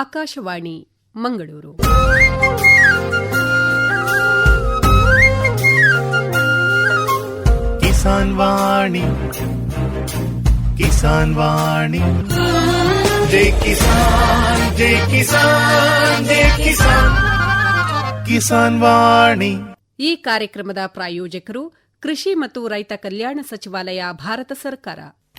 ಆಕಾಶವಾಣಿ ಮಂಗಳೂರು. ಕಿಸಾನ್ ವಾಣಿ ಕಿಸಾನ್ ವಾಣಿ. ಜೈ ಕಿಸಾನ್ ಜೈ ಕಿಸಾನ್ ಜೈ ಕಿಸಾನ್. ಕಿಸಾನ್ ವಾಣಿ. ಈ ಕಾರ್ಯಕ್ರಮದ ಪ್ರಾಯೋಜಕರು ಕೃಷಿ ಮತ್ತು ರೈತ ಕಲ್ಯಾಣ ಸಚಿವಾಲಯ ಭಾರತ ಸರ್ಕಾರ.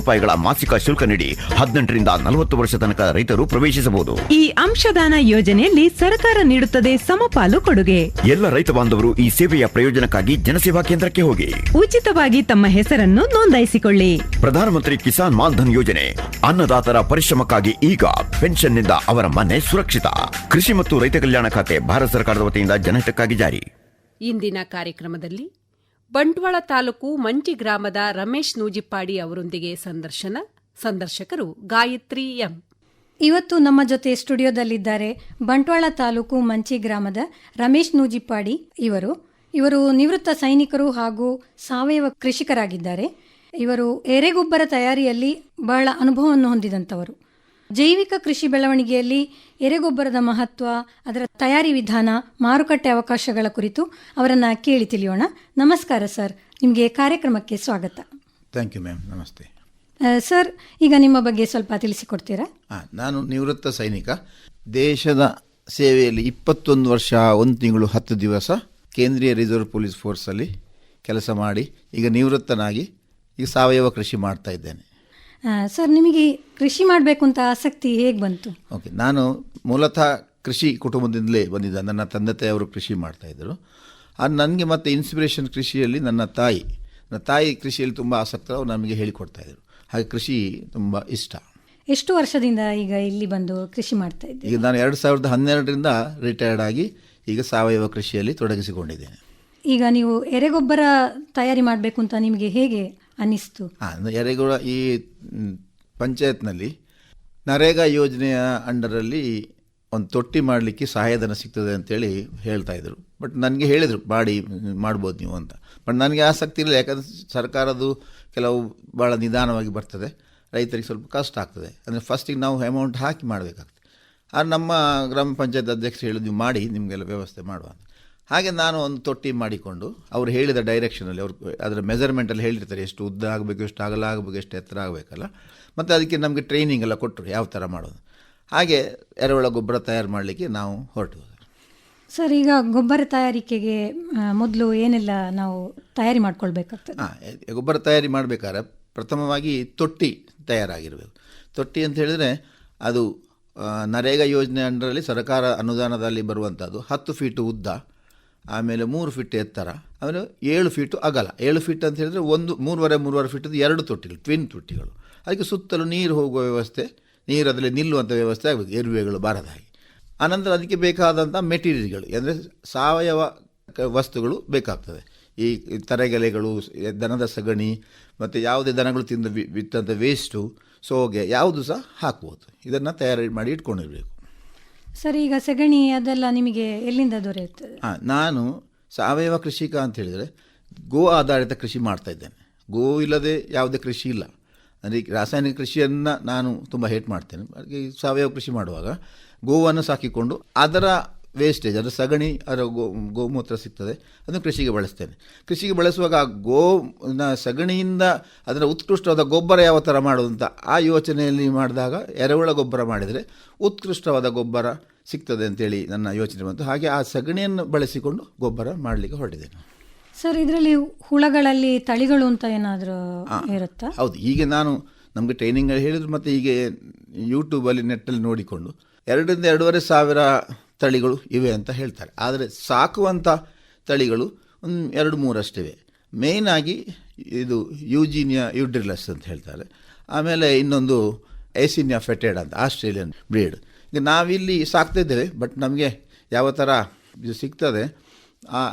ರೂಪಾಯಿಗಳ ಮಾಸಿಕ ಶುಲ್ಕ ನೀಡಿ ಹದಿನೆಂಟರಿಂದ ನಲವತ್ತು ವರ್ಷ ತನಕ ರೈತರು ಪ್ರವೇಶಿಸಬಹುದು. ಈ ಅಂಶದಾನ ಯೋಜನೆಯಲ್ಲಿ ಸರ್ಕಾರ ನೀಡುತ್ತದೆ ಸಮಪಾಲು ಕೊಡುಗೆ. ಎಲ್ಲ ರೈತ ಬಾಂಧವರು ಈ ಸೇವೆಯ ಪ್ರಯೋಜನಕ್ಕಾಗಿ ಜನಸೇವಾ ಕೇಂದ್ರಕ್ಕೆ ಹೋಗಿ. ಉಚಿತವಾಗಿ ತಮ್ಮ ಹೆಸರನ್ನು ನೋಂದಾಯಿಸಿಕೊಳ್ಳಿ. ಪ್ರಧಾನಮಂತ್ರಿ ಕಿಸಾನ್ ಮಾನ್ಧನ್ ಯೋಜನೆ ಅನ್ನದಾತರ ಪರಿಶ್ರಮಕ್ಕಾಗಿ ಈಗ ಪೆನ್ಷನ್ನಿಂದ ಅವರ ಮನೆ ಸುರಕ್ಷಿತ. ಕೃಷಿ ಮತ್ತು ರೈತ ಕಲ್ಯಾಣ ಖಾತೆ ಭಾರತ ಸರ್ಕಾರದ ವತಿಯಿಂದ ಜನಹಿತಕ್ಕಾಗಿ ಜಾರಿ. ಇಂದಿನ ಕಾರ್ಯಕ್ರಮದಲ್ಲಿ ಬಂಟ್ವಾಳ ತಾಲೂಕು ಮಂಚಿ ಗ್ರಾಮದ ರಮೇಶ್ ನೂಜಿಪ್ಪಾಡಿ ಅವರೊಂದಿಗೆ ಸಂದರ್ಶನ. ಸಂದರ್ಶಕರು ಗಾಯತ್ರಿ ಎಂ. ಇವತ್ತು ನಮ್ಮ ಜೊತೆ ಸ್ಟುಡಿಯೋದಲ್ಲಿದ್ದಾರೆ ಬಂಟ್ವಾಳ ತಾಲೂಕು ಮಂಚಿ ಗ್ರಾಮದ ರಮೇಶ್ ನೂಜಿಪ್ಪಾಡಿ ಇವರು. ಇವರು ನಿವೃತ್ತ ಸೈನಿಕರು ಹಾಗೂ ಸಾವಯವ ಕೃಷಿಕರಾಗಿದ್ದಾರೆ. ಇವರು ಎರೆಗೊಬ್ಬರ ತಯಾರಿಯಲ್ಲಿ ಬಹಳ ಅನುಭವವನ್ನು ಹೊಂದಿದಂಥವರು. ಜೈವಿಕ ಕೃಷಿ ಬೆಳವಣಿಗೆಯಲ್ಲಿ ಎರೆಗೊಬ್ಬರದ ಮಹತ್ವ ಅದರ ತಯಾರಿ ವಿಧಾನ ಮಾರುಕಟ್ಟೆ ಅವಕಾಶಗಳ ಕುರಿತು ಅವರನ್ನು ಕೇಳಿ ತಿಳಿಯೋಣ. ನಮಸ್ಕಾರ ಸರ್. ನಿಮಗೆ ಕಾರ್ಯಕ್ರಮಕ್ಕೆ ಸ್ವಾಗತ. Thank you ma'am namaste. Sir ಈಗ ನಿಮ್ಮ ಬಗ್ಗೆ ಸ್ವಲ್ಪ ತಿಳಿಸಿಕೊಡ್ತೀರಾ? ಹಾಂ ನಾನು ನಿವೃತ್ತ ಸೈನಿಕ. ದೇಶದ ಸೇವೆಯಲ್ಲಿ ಇಪ್ಪತ್ತೊಂದು ವರ್ಷ ಒಂದು ತಿಂಗಳು ಹತ್ತು ದಿವಸ ಕೇಂದ್ರೀಯ ರಿಸರ್ವ್ ಪೊಲೀಸ್ ಫೋರ್ಸಲ್ಲಿ ಕೆಲಸ ಮಾಡಿ ಈಗ ನಿವೃತ್ತನಾಗಿ ಈಗ ಸಾವಯವ ಕೃಷಿ ಮಾಡ್ತಾ ಇದ್ದೇನೆ. ಸರ್ ನಿಮಗೆ ಕೃಷಿ ಮಾಡಬೇಕು ಅಂತ ಆಸಕ್ತಿ ಹೇಗೆ ಬಂತು? ಓಕೆ ನಾನು ಮೂಲತಃ ಕೃಷಿ ಕುಟುಂಬದಿಂದಲೇ ಬಂದಿದ್ದ. ನನ್ನ ತಂದೆ ತಾಯಿಯವರು ಕೃಷಿ ಮಾಡ್ತಾಯಿದ್ರು ಅದು ನನಗೆ ಮತ್ತೆ ಇನ್ಸ್ಪಿರೇಷನ್ ಕೃಷಿಯಲ್ಲಿ ನನ್ನ ತಾಯಿ. ನನ್ನ ತಾಯಿ ಕೃಷಿಯಲ್ಲಿ ತುಂಬ ಆಸಕ್ತರು ಅವ್ರು ನಮಗೆ ಹೇಳಿಕೊಡ್ತಾಯಿದ್ರು ಹಾಗೆ ಕೃಷಿ ತುಂಬ ಇಷ್ಟ. ಎಷ್ಟು ವರ್ಷದಿಂದ ಈಗ ಇಲ್ಲಿ ಬಂದು ಕೃಷಿ ಮಾಡ್ತಾ ಇದ್ದೆ ಈಗ ನಾನು ಎರಡು ಸಾವಿರದ ಹನ್ನೆರಡರಿಂದ ರಿಟೈರ್ಡ್ ಆಗಿ ಈಗ ಸಾವಯವ ಕೃಷಿಯಲ್ಲಿ ತೊಡಗಿಸಿಕೊಂಡಿದ್ದೇನೆ. ಈಗ ನೀವು ಎರೆಗೊಬ್ಬರ ತಯಾರಿ ಮಾಡಬೇಕು ಅಂತ ನಿಮಗೆ ಹೇಗೆ ಅನ್ನಿಸ್ತು ಯರೇಗೌಡ ಈ ಪಂಚಾಯತ್ನಲ್ಲಿ ನರೇಗಾ ಯೋಜನೆಯ ಅಂಡರಲ್ಲಿ ಒಂದು ತೊಟ್ಟಿ ಮಾಡಲಿಕ್ಕೆ ಸಹಾಯಧನ ಸಿಗ್ತದೆ ಅಂತೇಳಿ ಹೇಳ್ತಾ ಇದ್ರು. ಬಟ್ ನನಗೆ ಹೇಳಿದರು, ಮಾಡಿ, ಮಾಡ್ಬೋದು ನೀವು ಅಂತ. ಬಟ್ ನನಗೆ ಆಸಕ್ತಿ ಇಲ್ಲ ಯಾಕಂದರೆ ಸರ್ಕಾರದ್ದು ಕೆಲವು ಭಾಳ ನಿಧಾನವಾಗಿ ಬರ್ತದೆ. ರೈತರಿಗೆ ಸ್ವಲ್ಪ ಕಷ್ಟ ಆಗ್ತದೆ. ಅಂದರೆ ಫಸ್ಟಿಗೆ ನಾವು ಅಮೌಂಟ್ ಹಾಕಿ ಮಾಡಬೇಕಾಗ್ತದೆ. ಆದ್ರೆ ನಮ್ಮ ಗ್ರಾಮ ಪಂಚಾಯತ್ ಅಧ್ಯಕ್ಷರು ಹೇಳಿದ್ವಿ ಮಾಡಿ, ನಿಮಗೆಲ್ಲ ವ್ಯವಸ್ಥೆ ಮಾಡುವ ಅಂತ. ಹಾಗೆ ನಾನು ಒಂದು ತೊಟ್ಟಿ ಮಾಡಿಕೊಂಡು ಅವ್ರು ಹೇಳಿದ ಡೈರೆಕ್ಷನಲ್ಲಿ ಅವ್ರು ಅದರ ಮೆಜರ್ಮೆಂಟಲ್ಲಿ ಹೇಳಿರ್ತಾರೆ ಎಷ್ಟು ಉದ್ದ ಆಗಬೇಕು ಎಷ್ಟು ಅಗಲ ಆಗಬೇಕು ಎಷ್ಟು ಎತ್ತರ ಆಗಬೇಕಲ್ಲ. ಮತ್ತು ಅದಕ್ಕೆ ನಮಗೆ ಟ್ರೈನಿಂಗ್ ಎಲ್ಲ ಕೊಟ್ಟರು ಯಾವ ಥರ ಮಾಡೋದು. ಹಾಗೆ ಎರೆಹುಳ ಗೊಬ್ಬರ ತಯಾರು ಮಾಡಲಿಕ್ಕೆ ನಾವು ಹೊರಟು ಸರ್ ಈಗ ಗೊಬ್ಬರ ತಯಾರಿಕೆಗೆ ಮೊದಲು ಏನೆಲ್ಲ ನಾವು ತಯಾರಿ ಮಾಡ್ಕೊಳ್ಬೇಕಾಗ್ತದೆ? ಹಾಂ ಗೊಬ್ಬರ ತಯಾರಿ ಮಾಡಬೇಕಾದ್ರೆ ಪ್ರಥಮವಾಗಿ ತೊಟ್ಟಿ ತಯಾರಾಗಿರಬೇಕು. ತೊಟ್ಟಿ ಅಂತ ಹೇಳಿದ್ರೆ ಅದು ನರೇಗಾ ಯೋಜನೆ ಅಂಡರಲ್ಲಿ ಸರ್ಕಾರ ಅನುದಾನದಲ್ಲಿ ಬರುವಂಥದ್ದು ಹತ್ತು ಫೀಟು ಉದ್ದ. ಆಮೇಲೆ ಮೂರು ಫೀಟ್ ಎತ್ತರ. ಆಮೇಲೆ ಏಳು ಫೀಟು ಅಗಲ. ಏಳು ಫೀಟ್ ಅಂತ ಹೇಳಿದರೆ ಒಂದು, ಮೂರುವರೆ ಮೂರುವರೆ ಫೀಟದ್ದು ಎರಡು ತೊಟ್ಟಿಗಳು ಟ್ವಿನ್ ತೊಟ್ಟಿಗಳು. ಅದಕ್ಕೆ ಸುತ್ತಲೂ ನೀರು ಹೋಗುವ ವ್ಯವಸ್ಥೆ, ನೀರು ಅದರಲ್ಲಿ ನಿಲ್ಲುವಂಥ ವ್ಯವಸ್ಥೆ ಆಗಬೇಕು, ಎರುವೆಗಳು ಬಾರದ ಹಾಗೆ. ಆನಂತರ ಅದಕ್ಕೆ ಬೇಕಾದಂಥ ಮೆಟೀರಿಯಲ್ಗಳು, ಅಂದರೆ ಸಾವಯವ ವಸ್ತುಗಳು ಬೇಕಾಗ್ತದೆ. ಈ ತರೆಗೆಲೆಗಳು, ದನದ ಸಗಣಿ, ಮತ್ತು ಯಾವುದೇ ದನಗಳು ತಿಂದು ಬಿತ್ತಂಥ ವೇಸ್ಟು ಸೋಗೆ, ಯಾವುದು ಸಹ ಹಾಕ್ಬೋದು. ಇದನ್ನು ತಯಾರಿ ಮಾಡಿ ಇಟ್ಕೊಂಡಿರಬೇಕು. ಸರ್, ಈಗ ಸಗಣಿ ಅದೆಲ್ಲ ನಿಮಗೆ ಎಲ್ಲಿಂದ ದೊರೆಯುತ್ತದೆ? ಹಾಂ, ನಾನು ಸಾವಯವ ಕೃಷಿಕ ಅಂತ ಹೇಳಿದರೆ ಗೋ ಆಧಾರಿತ ಕೃಷಿ ಮಾಡ್ತಾ ಇದ್ದೇನೆ. ಗೋ ಇಲ್ಲದೆ ಯಾವುದೇ ಕೃಷಿ ಇಲ್ಲ. ಅಂದರೆ ಈ ರಾಸಾಯನಿಕ ಕೃಷಿಯನ್ನು ನಾನು ತುಂಬ ಹೇಟ್ ಮಾಡ್ತೇನೆ. ಸಾವಯವ ಕೃಷಿ ಮಾಡುವಾಗ ಗೋವನ್ನು ಸಾಕಿಕೊಂಡು ಅದರ ವೇಸ್ಟೇಜ್ ಅದರ ಸಗಣಿ ಅದರ ಗೋ ಗೋಮೂತ್ರ ಸಿಗ್ತದೆ ಅದನ್ನು ಕೃಷಿಗೆ ಬಳಸ್ತೇನೆ. ಕೃಷಿಗೆ ಬಳಸುವಾಗ ಆ ಗೋನ ಸಗಣಿಯಿಂದ ಅದರ ಉತ್ಕೃಷ್ಟವಾದ ಗೊಬ್ಬರ ಯಾವ ಥರ ಮಾಡೋದು ಅಂತ ಆ ಯೋಚನೆಯಲ್ಲಿ ಮಾಡಿದಾಗ ಎರೆಹುಳ ಗೊಬ್ಬರ ಮಾಡಿದರೆ ಉತ್ಕೃಷ್ಟವಾದ ಗೊಬ್ಬರ ಸಿಗ್ತದೆ ಅಂತೇಳಿ ನನ್ನ ಯೋಚನೆ ಬಂತು. ಹಾಗೆ ಆ ಸಗಣಿಯನ್ನು ಬಳಸಿಕೊಂಡು ಗೊಬ್ಬರ ಮಾಡಲಿಕ್ಕೆ ಹೊರಟಿದ್ದೇನೆ. ಸರ್ ಇದರಲ್ಲಿ ಹುಳಗಳಲ್ಲಿ ತಳಿಗಳು ಅಂತ ಏನಾದರೂ ಇರುತ್ತಾ? ಹೌದು. ಹೀಗೆ ನಾನು ನಮಗೆ ಟ್ರೈನಿಂಗ್ ಹೇಳಿದ್ರು ಮತ್ತು ಹೀಗೆ ಯೂಟ್ಯೂಬಲ್ಲಿ ನೆಟ್ಟಲ್ಲಿ ನೋಡಿಕೊಂಡು ಎರಡರಿಂದ ಎರಡೂವರೆ ಸಾವಿರ ತಳಿಗಳು ಇವೆ ಅಂತ ಹೇಳ್ತಾರೆ. ಆದರೆ ಸಾಕುವಂಥ ತಳಿಗಳು ಒಂದು ಎರಡು ಮೂರಷ್ಟಿವೆ. ಆಗಿ ಇದು ಯೂಜಿನಿಯಾ ಯುಡ್ರಿಲಸ್ ಅಂತ ಹೇಳ್ತಾರೆ. ಆಮೇಲೆ ಇನ್ನೊಂದು ಏಸಿನಿಯಾ ಫೆಟೆಡ್ ಅಂತ ಆಸ್ಟ್ರೇಲಿಯನ್ ಬ್ರೀಡ್ ಈಗ ನಾವಿಲ್ಲಿ ಸಾಕ್ತಾ ಇದ್ದೇವೆ ಬಟ್ ನಮಗೆ ಯಾವ ಥರ ಇದು ಸಿಗ್ತದೆ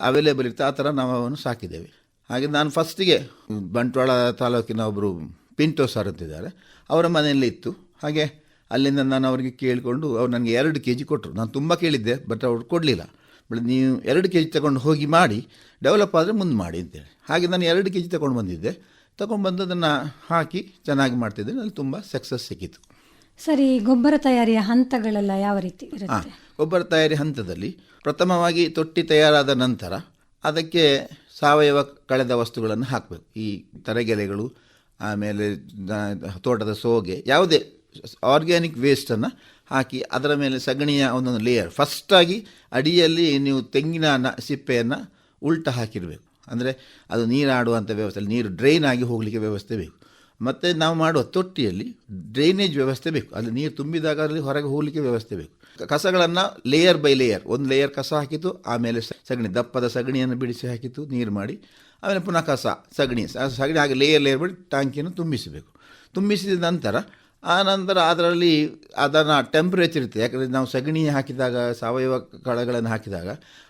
ಅವೈಲೇಬಲ್ ಇರ್ತದೆ, ಆ ಥರ ನಾವು ಅವನ್ನು ಸಾಕಿದ್ದೇವೆ. ಹಾಗೆ ನಾನು ಫಸ್ಟಿಗೆ ಬಂಟ್ವಾಳ ತಾಲೂಕಿನ ಒಬ್ಬರು ಪಿಂಟೋ ಸರ್ ಅಂತಿದ್ದಾರೆ. ಅವರ ಮನೆಯಲ್ಲಿ ಇತ್ತು. ಹಾಗೆ ಅಲ್ಲಿಂದ ನಾನು ಅವರಿಗೆ ಕೇಳಿಕೊಂಡು ಅವ್ರು ನನಗೆ ಎರಡು ಕೆ ಜಿ ಕೊಟ್ಟರು. ನಾನು ತುಂಬ ಕೇಳಿದ್ದೆ ಬಟ್ ಅವ್ರು ಕೊಡಲಿಲ್ಲ. ಬಟ್ ನೀವು ಎರಡು ಕೆ ಜಿ ತಗೊಂಡು ಹೋಗಿ ಮಾಡಿ ಡೆವಲಪ್ ಆದರೆ ಮುಂದೆ ಮಾಡಿ ಅಂತೇಳಿ. ಹಾಗೆ ನಾನು ಎರಡು ಕೆ ಜಿ ತಗೊಂಡು ಬಂದಿದ್ದೆ. ತಗೊಂಡು ಬಂದು ಅದನ್ನು ಹಾಕಿ ಚೆನ್ನಾಗಿ ಮಾಡ್ತಿದ್ದೆ ಅಲ್ಲಿ ತುಂಬ ಸಕ್ಸಸ್ ಸಿಕ್ಕಿತು. ಸರಿ ಗೊಬ್ಬರ ತಯಾರಿಯ ಹಂತಗಳೆಲ್ಲ ಯಾವ ರೀತಿ ಹಾಂ ಗೊಬ್ಬರ ತಯಾರಿ ಹಂತದಲ್ಲಿ ಪ್ರಥಮವಾಗಿ ತೊಟ್ಟಿ ತಯಾರಾದ ನಂತರ ಅದಕ್ಕೆ ಸಾವಯವ ಕಳೆದ ವಸ್ತುಗಳನ್ನು ಹಾಕಬೇಕು. ಈ ತರಗೆಲೆಗಳು ಆಮೇಲೆ ತೋಟದ ಸೋಗೆ ಯಾವುದೇ ಆರ್ಗ್ಯಾನಿಕ್ ವೇಸ್ಟನ್ನು ಹಾಕಿ ಅದರ ಮೇಲೆ ಸಗಣಿಯ ಒಂದೊಂದು ಲೇಯರ್ ಫಸ್ಟಾಗಿ ಅಡಿಯಲ್ಲಿ ನೀವು ತೆಂಗಿನ ನ- ಸಿಪ್ಪೆಯನ್ನು ಉಲ್ಟ ಹಾಕಿರಬೇಕು. ಅಂದರೆ ಅದು ನೀರಾಡುವಂಥ ವ್ಯವಸ್ಥೆಯಲ್ಲಿ ನೀರು ಡ್ರೈನ್ ಆಗಿ ಹೋಗಲಿಕ್ಕೆ ವ್ಯವಸ್ಥೆ ಬೇಕು. ಮತ್ತು ನಾವು ಮಾಡುವ ತೊಟ್ಟಿಯಲ್ಲಿ ಡ್ರೈನೇಜ್ ವ್ಯವಸ್ಥೆ ಬೇಕು. ಅಲ್ಲಿ ನೀರು ತುಂಬಿದಾಗ ಅಲ್ಲಿ ಹೊರಗೆ ಹೋಗಲಿಕ್ಕೆ ವ್ಯವಸ್ಥೆ ಬೇಕು. ಕಸಗಳನ್ನು ಲೇಯರ್ ಬೈ ಲೇಯರ್ ಒಂದು ಲೇಯರ್ ಕಸ ಹಾಕಿತು, ಆಮೇಲೆ ಸಗಣಿ, ದಪ್ಪದ ಸಗಣಿಯನ್ನು ಬಿಡಿಸಿ ಹಾಕಿತು, ನೀರು ಮಾಡಿ, ಆಮೇಲೆ ಪುನಃ ಕಸ, ಸಗಣಿ ಸಗಣಿ ಹಾಗೆ ಲೇಯರ್ ಲೇಯರ್ ಮಾಡಿ ಟ್ಯಾಂಕಿಯನ್ನು ತುಂಬಿಸಬೇಕು. ತುಂಬಿಸಿದ ನಂತರ ಆ ನಂತರ ಅದರಲ್ಲಿ ಅದನ್ನು ಟೆಂಪ್ರೇಚರ್ ಇರ್ತದೆ ಯಾಕಂದರೆ ನಾವು ಸಗಣಿ ಹಾಕಿದಾಗ ಸಾವಯವ ಕಳೆಗಳನ್ನು ಹಾಕಿದಾಗ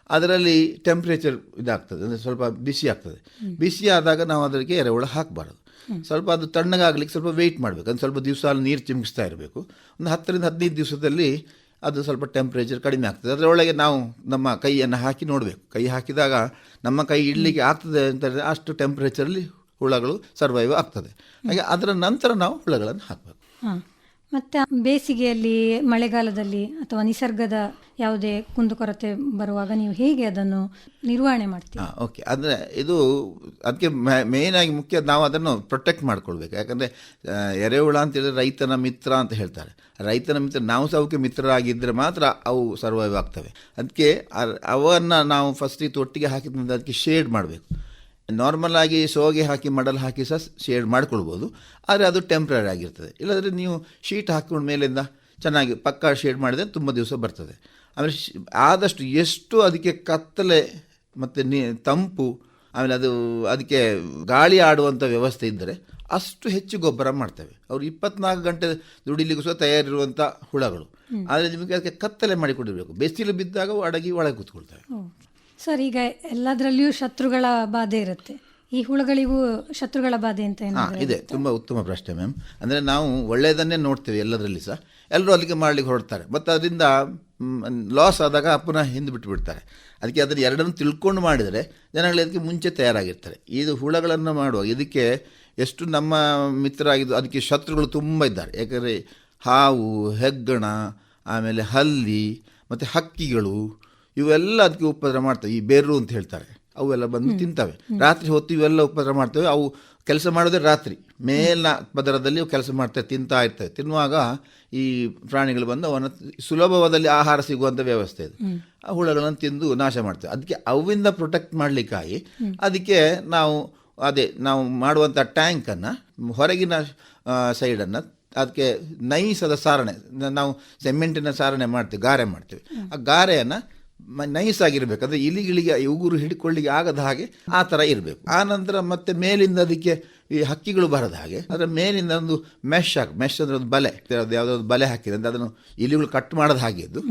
ಅದರಲ್ಲಿ ಟೆಂಪ್ರೇಚರ್ ಇದಾಗ್ತದೆ. ಅಂದರೆ ಸ್ವಲ್ಪ ಬಿಸಿ ಆಗ್ತದೆ. ಬಿಸಿ ಆದಾಗ ನಾವು ಅದಕ್ಕೆ ಎರೆಹುಳ ಹಾಕಬಾರ್ದು. ಸ್ವಲ್ಪ ಅದು ತಣ್ಣಗಾಗಲಿಕ್ಕೆ ಸ್ವಲ್ಪ ವೆಯ್ಟ್ ಮಾಡಬೇಕು. ಅಂದರೆ ಸ್ವಲ್ಪ ದಿವಸ ಅಲ್ಲಿ ನೀರು ಚಿಮುಕಿಸ್ತಾ ಇರಬೇಕು. ಒಂದು ಹತ್ತರಿಂದ ಹದಿನೈದು ದಿವಸದಲ್ಲಿ ಅದು ಸ್ವಲ್ಪ ಟೆಂಪ್ರೇಚರ್ ಕಡಿಮೆ ಆಗ್ತದೆ. ಅದರೊಳಗೆ ನಾವು ನಮ್ಮ ಕೈಯನ್ನು ಹಾಕಿ ನೋಡಬೇಕು. ಕೈ ಹಾಕಿದಾಗ ನಮ್ಮ ಕೈ ಇಡಲಿಕ್ಕೆ ಆಗ್ತದೆ ಅಂತ ಅಷ್ಟು ಟೆಂಪ್ರೇಚರಲ್ಲಿ ಹುಳಗಳು ಸರ್ವೈವ್ ಆಗ್ತದೆ. ಹಾಗೆ ಅದರ ನಂತರ ನಾವು ಹುಳಗಳನ್ನು ಹಾಕಬೇಕು. ಹಾಂ. ಮತ್ತು ಬೇಸಿಗೆಯಲ್ಲಿ, ಮಳೆಗಾಲದಲ್ಲಿ ಅಥವಾ ನಿಸರ್ಗದ ಯಾವುದೇ ಕುಂದುಕೊರತೆ ಬರುವಾಗ ನೀವು ಹೇಗೆ ಅದನ್ನು ನಿರ್ವಹಣೆ ಮಾಡ್ತೀವಿ ಓಕೆ ಅಂದರೆ ಇದು ಅದಕ್ಕೆ ಮೇಯ್ನಾಗಿ ಮುಖ್ಯ ನಾವು ಅದನ್ನು ಪ್ರೊಟೆಕ್ಟ್ ಮಾಡ್ಕೊಳ್ಬೇಕು. ಯಾಕಂದರೆ ಎರೆಹುಳ ಅಂತ ಹೇಳಿದ್ರೆ ರೈತನ ಮಿತ್ರ ಅಂತ ಹೇಳ್ತಾರೆ. ರೈತನ ಮಿತ್ರ, ನಾವು ಸಹ ಅವಕ್ಕೆ ಮಿತ್ರರಾಗಿದ್ದರೆ ಮಾತ್ರ ಅವು ಸರ್ವೈವ್ ಆಗ್ತವೆ. ಅದಕ್ಕೆ ಅವನ್ನು ನಾವು ಫಸ್ಟಿಗೆ ತೊಟ್ಟಿಗೆ ಹಾಕಿದ ನಂತರ ಅದಕ್ಕೆ ಶೇಡ್ ಮಾಡಬೇಕು. ನಾರ್ಮಲ್ ಆಗಿ ಸೋಗೆ ಹಾಕಿ ಮಡಲ್ ಹಾಕಿ ಸಹ ಶೇಡ್ ಮಾಡ್ಕೊಳ್ಬೋದು. ಆದರೆ ಅದು ಟೆಂಪ್ರರಿ ಆಗಿರ್ತದೆ. ಇಲ್ಲಾಂದರೆ ನೀವು ಶೀಟ್ ಹಾಕೊಂಡ ಮೇಲಿಂದ ಚೆನ್ನಾಗಿ ಪಕ್ಕ ಶೇಡ್ ಮಾಡಿದರೆ ತುಂಬ ದಿವಸ ಬರ್ತದೆ. ಆಮೇಲೆ ಆದಷ್ಟು ಎಷ್ಟು ಅದಕ್ಕೆ ಕತ್ತಲೆ ಮತ್ತು ನೀ ತಂಪು ಆಮೇಲೆ ಅದು ಅದಕ್ಕೆ ಗಾಳಿ ಆಡುವಂಥ ವ್ಯವಸ್ಥೆ ಇದ್ದರೆ ಅಷ್ಟು ಹೆಚ್ಚು ಗೊಬ್ಬರ ಮಾಡ್ತವೆ. ಅವರು ಇಪ್ಪತ್ನಾಲ್ಕು ಗಂಟೆ ದುಡಿಲಿಕ್ಕೂ ಸಹ ತಯಾರಿರುವಂಥ ಹುಳಗಳು. ಆದರೆ ನಿಮಗೆ ಅದಕ್ಕೆ ಕತ್ತಲೆ ಮಾಡಿಕೊಡಿರಬೇಕು ಬಿಸಿಲು ಬಿದ್ದಾಗ ಅಡಗಿ ಒಳಗೆ ಕೂತ್ಕೊಳ್ತವೆ. ಸರ್ ಈಗ ಎಲ್ಲದರಲ್ಲಿಯೂ ಶತ್ರುಗಳ ಬಾಧೆ ಇರುತ್ತೆ. ಈ ಹುಳುಗಳಿಗೂ ಶತ್ರುಗಳ ಬಾಧೆ ಅಂತ ಹಾಂ ಇದೆ. ತುಂಬ ಉತ್ತಮ ಪ್ರಶ್ನೆ ಮ್ಯಾಮ್. ಅಂದರೆ ನಾವು ಒಳ್ಳೆಯದನ್ನೇ ನೋಡ್ತೇವೆ ಎಲ್ಲದರಲ್ಲಿ ಸಹ. ಎಲ್ಲರೂ ಅಲ್ಲಿಗೆ ಮಾಡಲಿಕ್ಕೆ ಹೊರಡ್ತಾರೆ. ಮತ್ತು ಅದರಿಂದ ಲಾಸ್ ಆದಾಗ ಪುನಃ ಹಿಂದೆ ಬಿಟ್ಟು ಬಿಡ್ತಾರೆ ಅದಕ್ಕೆ ಅದನ್ನು ಎರಡನ್ನು ತಿಳ್ಕೊಂಡು ಮಾಡಿದರೆ ಜನಗಳು ಅದಕ್ಕೆ ಮುಂಚೆ ತಯಾರಾಗಿರ್ತಾರೆ. ಇದು ಹುಳಗಳನ್ನು ಮಾಡುವಾಗ ಇದಕ್ಕೆ ಎಷ್ಟು ನಮ್ಮ ಮಿತ್ರ ಆಗಿದ್ದು ಅದಕ್ಕೆ ಶತ್ರುಗಳು ತುಂಬ ಇದ್ದಾರೆ. ಯಾಕಂದರೆ ಹಾವು ಹೆಗ್ಗಣ ಆಮೇಲೆ ಹಲ್ಲಿ ಮತ್ತು ಹಕ್ಕಿಗಳು ಇವೆಲ್ಲ ಅದಕ್ಕೆ ಉಪದ್ರ ಮಾಡ್ತವೆ. ಈ ಬೇರು ಅಂತ ಹೇಳ್ತಾರೆ. ಅವೆಲ್ಲ ಬಂದು ತಿಂತವೆ. ರಾತ್ರಿ ಹೊತ್ತು ಇವೆಲ್ಲ ಉಪದ್ರ ಮಾಡ್ತವೆ. ಅವು ಕೆಲಸ ಮಾಡೋದೇ ರಾತ್ರಿ. ಮೇಲಿನ ಪದರದಲ್ಲಿ ಕೆಲಸ ಮಾಡ್ತವೆ ತಿಂತಾ ಇರ್ತವೆ. ತಿನ್ನುವಾಗ ಈ ಪ್ರಾಣಿಗಳು ಬಂದು ಅವನ ಸುಲಭವಾದಲ್ಲಿ ಆಹಾರ ಸಿಗುವಂಥ ವ್ಯವಸ್ಥೆ ಇದೆ ಆ ಹುಳಗಳನ್ನು ತಿಂದು ನಾಶ ಮಾಡ್ತವೆ. ಅದಕ್ಕೆ ಅವಿಂದ ಪ್ರೊಟೆಕ್ಟ್ ಮಾಡಲಿಕ್ಕಾಗಿ ಅದಕ್ಕೆ ನಾವು ಅದೇ ನಾವು ಮಾಡುವಂಥ ಟ್ಯಾಂಕನ್ನು ಹೊರಗಿನ ಸೈಡನ್ನು ಅದಕ್ಕೆ ನೈಸದ ಸಾರಣೆ ನಾವು ಸಿಮೆಂಟಿನ ಸಾರಣೆ ಮಾಡ್ತೀವಿ ಗಾರೆ ಮಾಡ್ತೀವಿ. ಆ ಗಾರೆಯನ್ನು ನೈಸ್ ಆಗಿರಬೇಕು ಅಂದರೆ ಇಲಿಗಳಿಗೆ ಉಗುರು ಹಿಡ್ಕೊಳ್ಳಿಕ್ಕೆ ಆಗದ ಹಾಗೆ ಆ ಥರ ಇರಬೇಕು. ಆ ನಂತರ ಮತ್ತೆ ಮೇಲಿಂದ ಅದಕ್ಕೆ ಈ ಹಕ್ಕಿಗಳು ಬರದ ಹಾಗೆ. ಅದರ ಮೇಲಿಂದ ಒಂದು ಮೆಶ್ ಹಾಕಿ. ಮೆಶ್ ಅಂದರೆ ಒಂದು ಬಲೆ. ಅದು ಯಾವುದೋ ಒಂದು ಬಲೆ ಹಾಕಿದೆ ಅಂದರೆ ಅದನ್ನು ಇಲಿಗಳು ಕಟ್ ಮಾಡದ ಹಾಗೆ ಅದು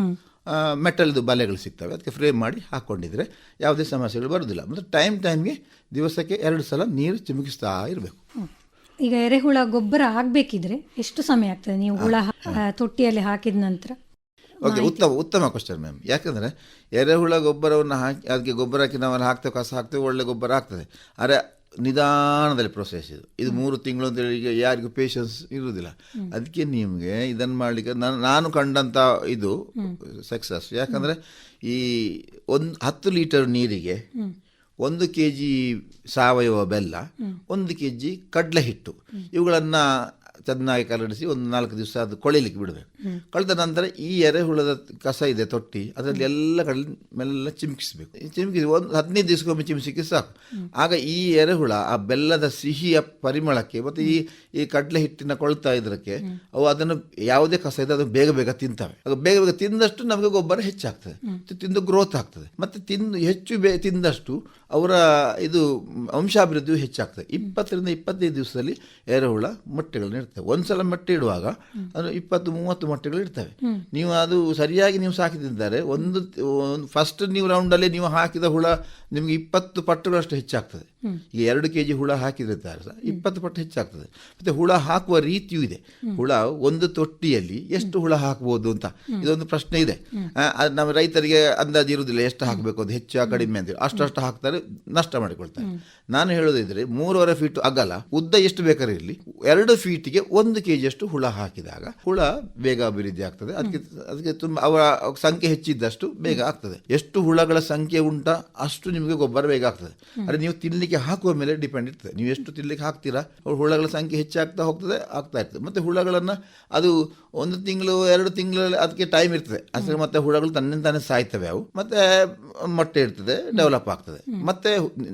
ಮೆಟಲ್ದು ಬಲೆಗಳು ಸಿಗ್ತವೆ. ಅದಕ್ಕೆ ಫ್ರೇಮ್ ಮಾಡಿ ಹಾಕ್ಕೊಂಡಿದ್ರೆ ಯಾವುದೇ ಸಮಸ್ಯೆಗಳು ಬರೋದಿಲ್ಲ. ಮತ್ತು ಟೈಮ್ ಟೈಮ್ಗೆ ದಿವಸಕ್ಕೆ ಎರಡು ಸಲ ನೀರು ಚಿಮುಕಿಸ್ತಾ ಇರಬೇಕು. ಈಗ ಎರೆಹುಳ ಗೊಬ್ಬರ ಆಗಬೇಕಿದ್ರೆ ಎಷ್ಟು ಸಮಯ ಆಗ್ತದೆ? ನೀವು ಹುಳ ತೊಟ್ಟಿಯಲ್ಲಿ ಹಾಕಿದ ನಂತರ? ಓಕೆ ಉತ್ತಮ ಉತ್ತಮ ಕ್ವಶನ್ ಮ್ಯಾಮ್ ಯಾಕಂದರೆ ಎರೆಹುಳ ಗೊಬ್ಬರವನ್ನು ಹಾಕಿ ಅದಕ್ಕೆ ಗೊಬ್ಬರ ಹಾಕಿ ನಾವು ಅಲ್ಲಿ ಹಾಕ್ತೇವೆ ಕಸ ಹಾಕ್ತೇವೆ ಒಳ್ಳೆ ಗೊಬ್ಬರ ಆಗ್ತದೆ. ಆದರೆ ನಿಧಾನದಲ್ಲಿ ಪ್ರೊಸೆಸ್ ಇದು. ಇದು ಮೂರು ತಿಂಗಳು ಅಂತೇಳಿ ಈಗ ಯಾರಿಗೂ ಪೇಷನ್ಸ್ ಇರುವುದಿಲ್ಲ ಅದಕ್ಕೆ ನಿಮಗೆ ಇದನ್ನು ಮಾಡಲಿಕ್ಕೆ ನಾನು ನಾನು ಕಂಡಂಥ ಇದು ಸಕ್ಸಸ್ ಯಾಕಂದರೆ ಈ ಒಂದು ಹತ್ತು ಲೀಟರ್ ನೀರಿಗೆ ಒಂದು ಕೆ ಜಿ ಸಾವಯವ ಬೆಲ್ಲ ಒಂದು ಕೆ ಜಿ ಕಡಲೆ ಹಿಟ್ಟು. ಇವುಗಳನ್ನು ಚೆನ್ನಾಗಿ ಕರಡಿಸಿ ಒಂದು ನಾಲ್ಕು ದಿವಸ ಅದು ಕೊಳಿಲಿಕ್ಕೆ ಬಿಡಬೇಕು. ಕಳೆದ ನಂತರ ಈ ಎರೆಹುಳದ ಕಸ ಇದೆ ತೊಟ್ಟಿ. ಅದರಲ್ಲಿ ಎಲ್ಲ ಕಡೆ ಮೆಲ್ಲ ಚಿಮುಕಿಸಬೇಕು. ಚಿಮುಕಿಸಿ ಒಂದು ಹದಿನೈದು ದಿವಸಕ್ಕೊಮ್ಮೆ ಚಿಮುಕಿಸಿ ಸಾಕು. ಆಗ ಈ ಎರೆಹುಳ ಆ ಬೆಲ್ಲದ ಸಿಹಿಯ ಪರಿಮಳಕ್ಕೆ ಮತ್ತು ಈ ಈ ಕಡಲೆ ಹಿಟ್ಟಿನ ಕೊಳ್ತಾ ಇದಕ್ಕೆ ಅವು ಅದನ್ನು ಯಾವುದೇ ಕಸ ಇದೆ ಅದು ಬೇಗ ಬೇಗ ತಿಂತವೆ. ಅದು ಬೇಗ ಬೇಗ ತಿಂದಷ್ಟು ನಮಗೆ ಗೊಬ್ಬರ ಹೆಚ್ಚಾಗ್ತದೆ. ತಿಂದು ಗ್ರೋತ್ ಆಗ್ತದೆ. ಮತ್ತು ತಿಂದು ಹೆಚ್ಚು ಬೇ ತಿಂದಷ್ಟು ಅವರ ಇದು ವಂಶಾಭಿವೃದ್ಧಿಯು ಹೆಚ್ಚಾಗ್ತದೆ. ಇಪ್ಪತ್ತರಿಂದ ಇಪ್ಪತ್ತೈದು ದಿವಸದಲ್ಲಿ ಎರೆಹುಳ ಮೊಟ್ಟೆಗಳನ್ನ ಇರ್ತವೆ ಒಂದ್ಸಲ ಮೊಟ್ಟೆ ಇಡುವಾಗ ಅದು ಇಪ್ಪತ್ತು ಮೂವತ್ತು ಮೊಟ್ಟೆಗಳು ಇರ್ತವೆ. ನೀವು ಅದು ಸರಿಯಾಗಿ ನೀವು ಸಾಕಿದ್ದಾರೆ ಒಂದು ಫಸ್ಟ್ ನೀವು ರೌಂಡಲ್ಲಿ ನೀವು ಹಾಕಿದ ಹುಳ ನಿಮಗೆ ಇಪ್ಪತ್ತು ಪಟ್ಟುಗಳಷ್ಟು ಹೆಚ್ಚಾಗ್ತದೆ. ಈಗ ಎರಡು ಕೆ ಜಿ ಹುಳ ಹಾಕಿದಿರ್ತಾರೆ ಸರ್ ಇಪ್ಪತ್ತು ಪಟ್ಟು ಹೆಚ್ಚಾಗ್ತದೆ. ಮತ್ತೆ ಹುಳ ಹಾಕುವ ರೀತಿಯೂ ಇದೆ. ಹುಳ ಒಂದು ತೊಟ್ಟಿಯಲ್ಲಿ ಎಷ್ಟು ಹುಳ ಹಾಕ್ಬೋದು ಅಂತ ಇದೊಂದು ಪ್ರಶ್ನೆ ಇದೆ. ನಮ್ಮ ರೈತರಿಗೆ ಅಂದಾಜು ಇರುವುದಿಲ್ಲ ಎಷ್ಟು ಹಾಕಬೇಕು ಅದು ಹೆಚ್ಚು ಕಡಿಮೆ ಅಂತೇಳಿ ಅಷ್ಟು ಹಾಕ್ತಾರೆ ನಷ್ಟ ಮಾಡಿಕೊಳ್ತಾರೆ. ನಾನು ಹೇಳೋದಿದ್ರೆ ಮೂರುವರೆ ಫೀಟ್ ಅಗಲ ಉದ್ದ ಎಷ್ಟು ಬೇಕಾದ್ರೆ ಇರಲಿ. ಎರಡು ಫೀಟಿಗೆ ಒಂದು ಕೆ ಜಿಯಷ್ಟು ಹುಳ ಹಾಕಿದಾಗ ಹುಳ ಬೇಗ ಅಭಿವೃದ್ಧಿ ಆಗ್ತದೆ. ಅದಕ್ಕೆ ಅದಕ್ಕೆ ತುಂಬ ಅವರ ಸಂಖ್ಯೆ ಹೆಚ್ಚಿದ್ದಷ್ಟು ಬೇಗ ಆಗ್ತದೆ. ಎಷ್ಟು ಹುಳಗಳ ಸಂಖ್ಯೆ ಉಂಟಾ ಅಷ್ಟು ನಿಮಗೆ ಗೊಬ್ಬರ ಬೇಗ ಆಗ್ತದೆ. ಆದರೆ ನೀವು ತಿನ್ನಲಿಕ್ಕೆ ಹಾಕುವ ಮೇಲೆ ಡಿಪೆಂಡ್ ಇರ್ತದೆ. ನೀವು ಎಷ್ಟು ತಿನ್ನಲಿಕ್ಕೆ ಹಾಕ್ತೀರಾ ಅವ್ರ ಹುಳಗಳ ಸಂಖ್ಯೆ ಹೆಚ್ಚಾಗ್ತಾ ಹೋಗ್ತದೆ ಆಗ್ತಾ ಇರ್ತದೆ. ಮತ್ತೆ ಹುಳಗಳನ್ನು ಅದು ಒಂದು ತಿಂಗಳು ಎರಡು ತಿಂಗಳಲ್ಲಿ ಅದಕ್ಕೆ ಟೈಮ್ ಇರ್ತದೆ. ಅಷ್ಟೇ ಮತ್ತೆ ಹುಳಗಳು ತನ್ನಿಂದ ತಾನೇ ಸಾಯ್ತವೆ ಅವು. ಮತ್ತೆ ಮೊಟ್ಟೆ ಇರ್ತದೆ ಡೆವಲಪ್ ಆಗ್ತದೆ. ಮತ್ತೆ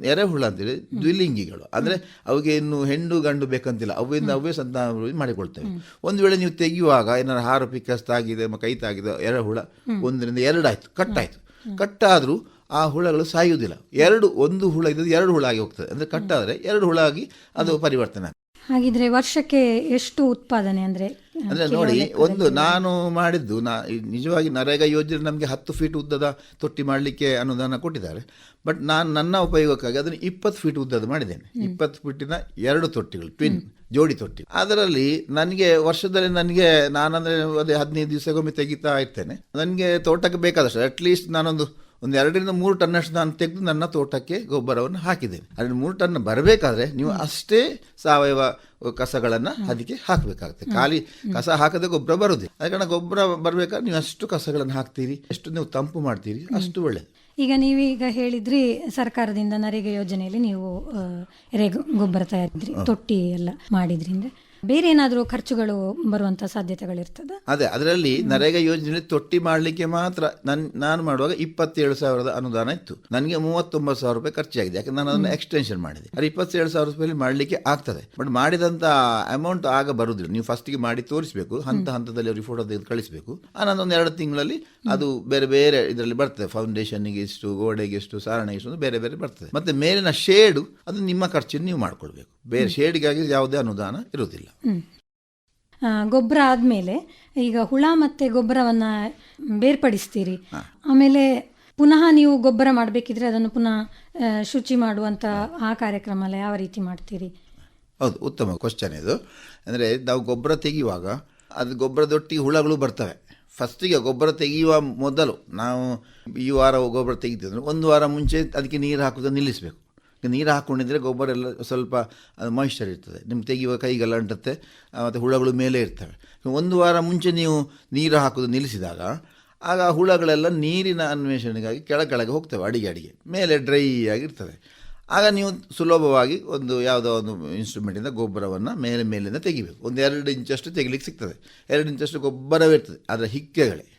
ಎರೆಹುಳ ಅಂತೇಳಿ ದ್ವಿಲಿಂಗಿಗಳು. ಅಂದ್ರೆ ಅವಿಗೆ ಇನ್ನು ಹೆಣ್ಣು ಗಂಡು ಬೇಕಂತಿಲ್ಲ. ಅವಿಂದ ಅವೇ ಸಂತಾನ ಮಾಡಿಕೊಳ್ತೇವೆ. ಒಂದು ವೇಳೆ ನೀವು ತೆಗೆಯುವಾಗ ಏನಾದ್ರು ಹಾರು ಪಿಕ್ಕಸ್ ತಾಗಿದೆ ಮ- ಕೈ ತಾಗಿದೆ ಎರೆಹುಳ ಒಂದರಿಂದ ಎರಡಾಯ್ತು ಕಟ್ಟಾಯ್ತು ಕಟ್ಟಾದ್ರೂ ಆ ಹುಳಗಳು ಸಾಯುವುದಿಲ್ಲ. ಎರಡು ಒಂದು ಹುಳ ಇದ್ದದ್ದು ಎರಡು ಹುಳ ಆಗಿ ಹೋಗ್ತದೆ. ಅಂದ್ರೆ ಕಟ್ಟಾದ್ರೆ ಎರಡು ಹುಳ ಆಗಿ ಅದು ಪರಿವರ್ತನೆ ಆಗ್ತದೆ. ಹಾಗಿದ್ರೆ ವರ್ಷಕ್ಕೆ ಎಷ್ಟು ಉತ್ಪಾದನೆ ಅಂದ್ರೆ ಅಂದ್ರೆ ನೋಡಿ ಒಂದು ನಾನು ಮಾಡಿದ್ದು ನಾ ನಿಜವಾಗಿ ನರೇಗಾ ಯೋಜನೆ ನಮಗೆ ಹತ್ತು ಫೀಟ್ ಉದ್ದದ ತೊಟ್ಟಿ ಮಾಡಲಿಕ್ಕೆ ಅನುದಾನ ಕೊಟ್ಟಿದ್ದಾರೆ. ಬಟ್ ನಾನು ನನ್ನ ಉಪಯೋಗಕ್ಕಾಗಿ ಅದನ್ನು ಇಪ್ಪತ್ತು ಫೀಟ್ ಉದ್ದದ ಮಾಡಿದ್ದೇನೆ. ಇಪ್ಪತ್ತು ಫೀಟಿನ ಎರಡು ತೊಟ್ಟಿಗಳು ಟ್ವಿನ್ ಜೋಡಿ ತೊಟ್ಟಿ ಅದರಲ್ಲಿ ನನಗೆ ವರ್ಷದಲ್ಲಿ ನನಗೆ ನಾನಂದರೆ ಅದೇ ಹದಿನೈದು ದಿವಸಕ್ಕೊಮ್ಮೆ ತೆಗಿತಾ ಇರ್ತೇನೆ. ನನಗೆ ತೋಟಕ್ಕೆ ಬೇಕಾದಷ್ಟು ಅಟ್ಲೀಸ್ಟ್ ನಾನೊಂದು ಒಂದು ಎರಡರಿಂದ ಮೂರು ಟನ್ನಷ್ಟು ನಾನು ತೆಗೆದು ನನ್ನ ತೋಟಕ್ಕೆ ಗೊಬ್ಬರವನ್ನು ಹಾಕಿದ್ದೇನೆ. ಅದನ್ನು ಮೂರು ಟನ್ ಬರಬೇಕಾದ್ರೆ ನೀವು ಅಷ್ಟೇ ಸಾವಯವ ಕಸಗಳನ್ನು ಅದಕ್ಕೆ ಹಾಕಬೇಕಾಗುತ್ತೆ. ಖಾಲಿ ಕಸ ಹಾಕದೆ ಗೊಬ್ಬರ ಬರುದು ಅದ ಕಾರಣ ಗೊಬ್ಬರ ಬರಬೇಕಾದ್ರೆ ನೀವು ಅಷ್ಟು ಕಸಗಳನ್ನು ಹಾಕ್ತೀರಿ ಎಷ್ಟು ನೀವು ತಂಪು ಮಾಡ್ತೀರಿ ಅಷ್ಟು ಒಳ್ಳೆಯದು ಈಗ ನೀವೀಗ ಹೇಳಿದ್ರಿ ಸರ್ಕಾರದಿಂದ ನರೇಗಾ ಯೋಜನೆಯಲ್ಲಿ ನೀವು ಗೊಬ್ಬರ ತಯಾರಿದ್ರಿ ತೊಟ್ಟಿ ಎಲ್ಲ ಮಾಡಿದ್ರಿಂದ. ಬೇರೆ ಏನಾದರೂ ಖರ್ಚುಗಳು ಬರುವಂತ ಸಾಧ್ಯತೆಗಳಿರ್ತದೆ? ಅದೇ ಅದರಲ್ಲಿ ನರೇಗಾ ಯೋಜನೆಯಲ್ಲಿ ತೊಟ್ಟಿ ಮಾಡಲಿಕ್ಕೆ ಮಾತ್ರ ನನ್ ನಾನು ಮಾಡುವಾಗ ಇಪ್ಪತ್ತೇಳು ಸಾವಿರದ ಅನುದಾನ ಇತ್ತು. ನನಗೆ ಮೂವತ್ತೊಂಬತ್ತು ಸಾವಿರ ರೂಪಾಯಿ ಖರ್ಚಾಗಿದೆ. ಯಾಕಂದ್ರೆ ನಾನು ಅದನ್ನು ಎಕ್ಸ್ಟೆನ್ಷನ್ ಮಾಡಿದೆ. ಅದು ಇಪ್ಪತ್ತೇಳು ಸಾವಿರ ರೂಪಾಯಿ ಮಾಡಲಿಕ್ಕೆ ಆಗ್ತದೆ. ಬಟ್ ಮಾಡಿದಂಥ ಅಮೌಂಟ್ ಆಗ ಬರುವುದಿಲ್ಲ ನೀವು ಫಸ್ಟಿಗೆ ಮಾಡಿ ತೋರಿಸಬೇಕು. ಹಂತ ಹಂತದಲ್ಲಿ ಅವ್ರಿಗೆ ಫೋಟೋ ತೆಗೆದು ಕಳಿಸಬೇಕು. ಆನಂತರ ಒಂದು ಎರಡು ತಿಂಗಳಲ್ಲಿ ಅದು ಬೇರೆ ಬೇರೆ ಇದರಲ್ಲಿ ಬರ್ತದೆ. ಫೌಂಡೇಶನ್ಗೆ ಇಷ್ಟು ಗೋಡೆಗೆ ಎಷ್ಟು ಸಾರಣೆಗೆ ಇಷ್ಟು ಬೇರೆ ಬೇರೆ ಬರ್ತದೆ. ಮತ್ತೆ ಮೇಲಿನ ಶೇಡು ಅದು ನಿಮ್ಮ ಖರ್ಚನ್ನು ನೀವು ಮಾಡ್ಕೊಳ್ಬೇಕು. ಬೇರೆ ಶೇಡಿಗಾಗಿ ಯಾವುದೇ ಅನುದಾನ ಇರುವುದಿಲ್ಲ. ಗೊಬ್ಬರ ಆದ್ಮೇಲೆ ಈಗ ಹುಳ ಮತ್ತೆ ಗೊಬ್ಬರವನ್ನ ಬೇರ್ಪಡಿಸ್ತೀರಿ. ಆಮೇಲೆ ಪುನಃ ನೀವು ಗೊಬ್ಬರ ಮಾಡಬೇಕಿದ್ರೆ ಅದನ್ನು ಪುನಃ ಶುಚಿ ಮಾಡುವಂತ ಆ ಕಾರ್ಯಕ್ರಮ ಎಲ್ಲ ಯಾವ ರೀತಿ ಮಾಡ್ತೀರಿ? ಹೌದು ಉತ್ತಮ ಕ್ವಶನ್ ಇದು. ಅಂದರೆ ನಾವು ಗೊಬ್ಬರ ತೆಗೆಯುವಾಗ ಅದು ಗೊಬ್ಬರದೊಟ್ಟಿಗೆ ಹುಳಗಳು ಬರ್ತವೆ. ಫಸ್ಟಿಗೆ ಗೊಬ್ಬರ ತೆಗೆಯುವ ಮೊದಲು ನಾವು ಈ ವಾರ ಗೊಬ್ಬರ ತೆಗಿತಿದ್ರೆ ಒಂದು ವಾರ ಮುಂಚೆ ಅದಕ್ಕೆ ನೀರು ಹಾಕೋದನ್ನು ನಿಲ್ಲಿಸಬೇಕು. ನೀರು ಹಾಕ್ಕೊಂಡಿದ್ರೆ ಗೊಬ್ಬರ ಎಲ್ಲ ಸ್ವಲ್ಪ ಮಾಯಿಶ್ಚರ್ ಇರ್ತದೆ. ನಿಮ್ಗೆ ತೆಗೆಯುವ ಕೈಗೆಲ್ಲ ಅಂಟುತ್ತೆ ಮತ್ತು ಹುಳಗಳು ಮೇಲೆ ಇರ್ತವೆ. ಒಂದು ವಾರ ಮುಂಚೆ ನೀವು ನೀರು ಹಾಕೋದು ನಿಲ್ಲಿಸಿದಾಗ, ಆಗ ಹುಳಗಳೆಲ್ಲ ನೀರಿನ ಅನ್ವೇಷಣೆಗಾಗಿ ಕೆಳ ಕೆಳಗೆ ಹೋಗ್ತವೆ, ಅಡಿಗೆ ಅಡಿಗೆ. ಮೇಲೆ ಡ್ರೈ ಆಗಿರ್ತದೆ. ಆಗ ನೀವು ಸುಲಭವಾಗಿ ಒಂದು ಯಾವುದೋ ಒಂದು ಇನ್ಸ್ಟ್ರೂಮೆಂಟಿಂದ ಗೊಬ್ಬರವನ್ನು ಮೇಲೆ, ಮೇಲಿಂದ ತೆಗಿಬೇಕು. ಒಂದು ಎರಡು ಇಂಚಷ್ಟು ತೆಗಿಲಿಕ್ಕೆ ಸಿಗ್ತದೆ. ಎರಡು ಇಂಚಷ್ಟು ಗೊಬ್ಬರವೇ ಇರ್ತದೆ. ಅದರ ಹಿಕ್ಕೆಗಳೇ.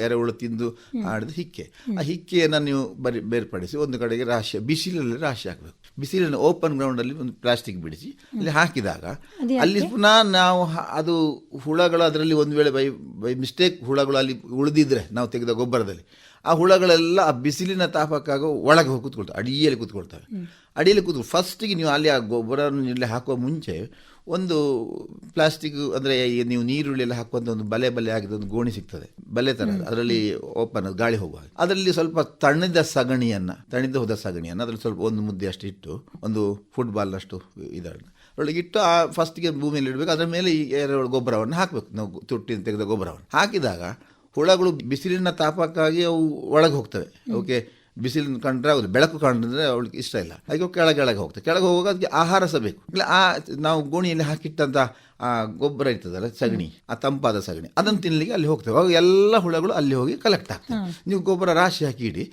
ಎರೆಹುಳು ತಿಂದು ಆಡಿದ ಹಿಕ್ಕೆ. ಆ ಹಿಕ್ಕೆಯನ್ನು ನೀವು ಬರಿ ಬೇರ್ಪಡಿಸಿ ಒಂದು ಕಡೆಗೆ ರಾಶಿ ಬಿಸಿಲಲ್ಲಿ ರಾಶಿ ಹಾಕಬೇಕು. ಬಿಸಿಲಿನ ಓಪನ್ ಗ್ರೌಂಡಲ್ಲಿ ಒಂದು ಪ್ಲಾಸ್ಟಿಕ್ ಬಿಡಿಸಿ ಅಲ್ಲಿ ಹಾಕಿದಾಗ ಅಲ್ಲಿ ಪುನಃ ನಾವು ಅದು ಹುಳಗಳು ಅದರಲ್ಲಿ ಒಂದು ವೇಳೆ ಬೈ ಬೈ ಮಿಸ್ಟೇಕ್ ಹುಳಗಳು ಅಲ್ಲಿ ಉಳಿದಿದ್ರೆ ನಾವು ತೆಗೆದ ಗೊಬ್ಬರದಲ್ಲಿ ಆ ಹುಳಗಳೆಲ್ಲ ಆ ಬಿಸಿಲಿನ ತಾಪಕ್ಕಾಗ ಒಳಗೆ ಹೋಗಿ ಕೂತ್ಕೊಳ್ತವೆ ಅಡಿಯಲ್ಲಿ ಕೂತ್ಕೊಳ್ತವೆ. ಅಡಿಯಲ್ಲಿ ಕೂತ್ಕೊಂಡು ಫಸ್ಟಿಗೆ ನೀವು ಅಲ್ಲಿ ಆ ಗೊಬ್ಬರವನ್ನು ಇಲ್ಲಿ ಹಾಕುವ ಮುಂಚೆ ಒಂದು ಪ್ಲಾಸ್ಟಿಕ್ ಅಂದರೆ ನೀವು ನೀರುಳ್ಳಿ ಎಲ್ಲ ಹಾಕುವಂಥ ಒಂದು ಬಲೆ ಬಲೆ ಆಗಿದ ಒಂದು ಗೋಣಿ ಸಿಗ್ತದೆ. ಬಲೆ ಥರ ಅದರಲ್ಲಿ ಓಪನ್ ಗಾಳಿ ಹೋಗುವ ಹಾಗೆ. ಅದರಲ್ಲಿ ಸ್ವಲ್ಪ ತಣಿದ ಸಗಣಿಯನ್ನು ತಣಿದ ಹೋದ ಸಗಣಿಯನ್ನು ಅದರಲ್ಲಿ ಸ್ವಲ್ಪ ಒಂದು ಮುದ್ದೆ ಅಷ್ಟು ಇಟ್ಟು ಒಂದು ಫುಟ್ಬಾಲ್ನಷ್ಟು ಇದನ್ನು ಅದರೊಳಗೆ ಇಟ್ಟು ಆ ಫಸ್ಟಿಗೆ ಭೂಮಿಯಲ್ಲಿ ಇಡಬೇಕು. ಅದರ ಮೇಲೆ ಈ ಗೊಬ್ಬರವನ್ನು ಹಾಕಬೇಕು. ನಾವು ತುಟ್ಟಿ ತೆಗೆದ ಗೊಬ್ಬರವನ್ನು. ಹಾಕಿದಾಗ ಹುಳಗಳು ಬಿಸಿಲಿನ ತಾಪಕ್ಕಾಗಿ ಅವು ಒಳಗೆ ಹೋಗ್ತವೆ. ಓಕೆ. ಬಿಸಿಲಿನ ಕಂಡ್ರೆ ಆಗುದು ಬೆಳಕು ಕಂಡ್ರೆ ಅವಳಿಗೆ ಇಷ್ಟ ಇಲ್ಲ. ಅದಕ್ಕೆ ಕೆಳಗೆ ಕೆಳಗೆ ಹೋಗ್ತದೆ. ಕೆಳಗೆ ಹೋಗುವಾಗ ಅದಕ್ಕೆ ಆಹಾರ ಸಹ ಬೇಕು. ಇಲ್ಲ ಆ ನಾವು ಗೋಣಿಯಲ್ಲಿ ಹಾಕಿಟ್ಟಂಥ ಆ ಗೊಬ್ಬರ ಇರ್ತದಲ್ಲ ಸಗಣಿ ಆ ತಂಪಾದ ಸಗಣಿ ಅದನ್ನು ತಿನ್ನಲಿಕ್ಕೆ ಅಲ್ಲಿ ಹೋಗ್ತವೆ. ಅವಾಗ ಎಲ್ಲ ಹುಳಗಳು ಅಲ್ಲಿ ಹೋಗಿ ಕಲೆಕ್ಟ್ ಆಗ್ತವೆ ನೀವು ಗೊಬ್ಬರ ರಾಶಿ ಹಾಕಿ ಇಡಿ.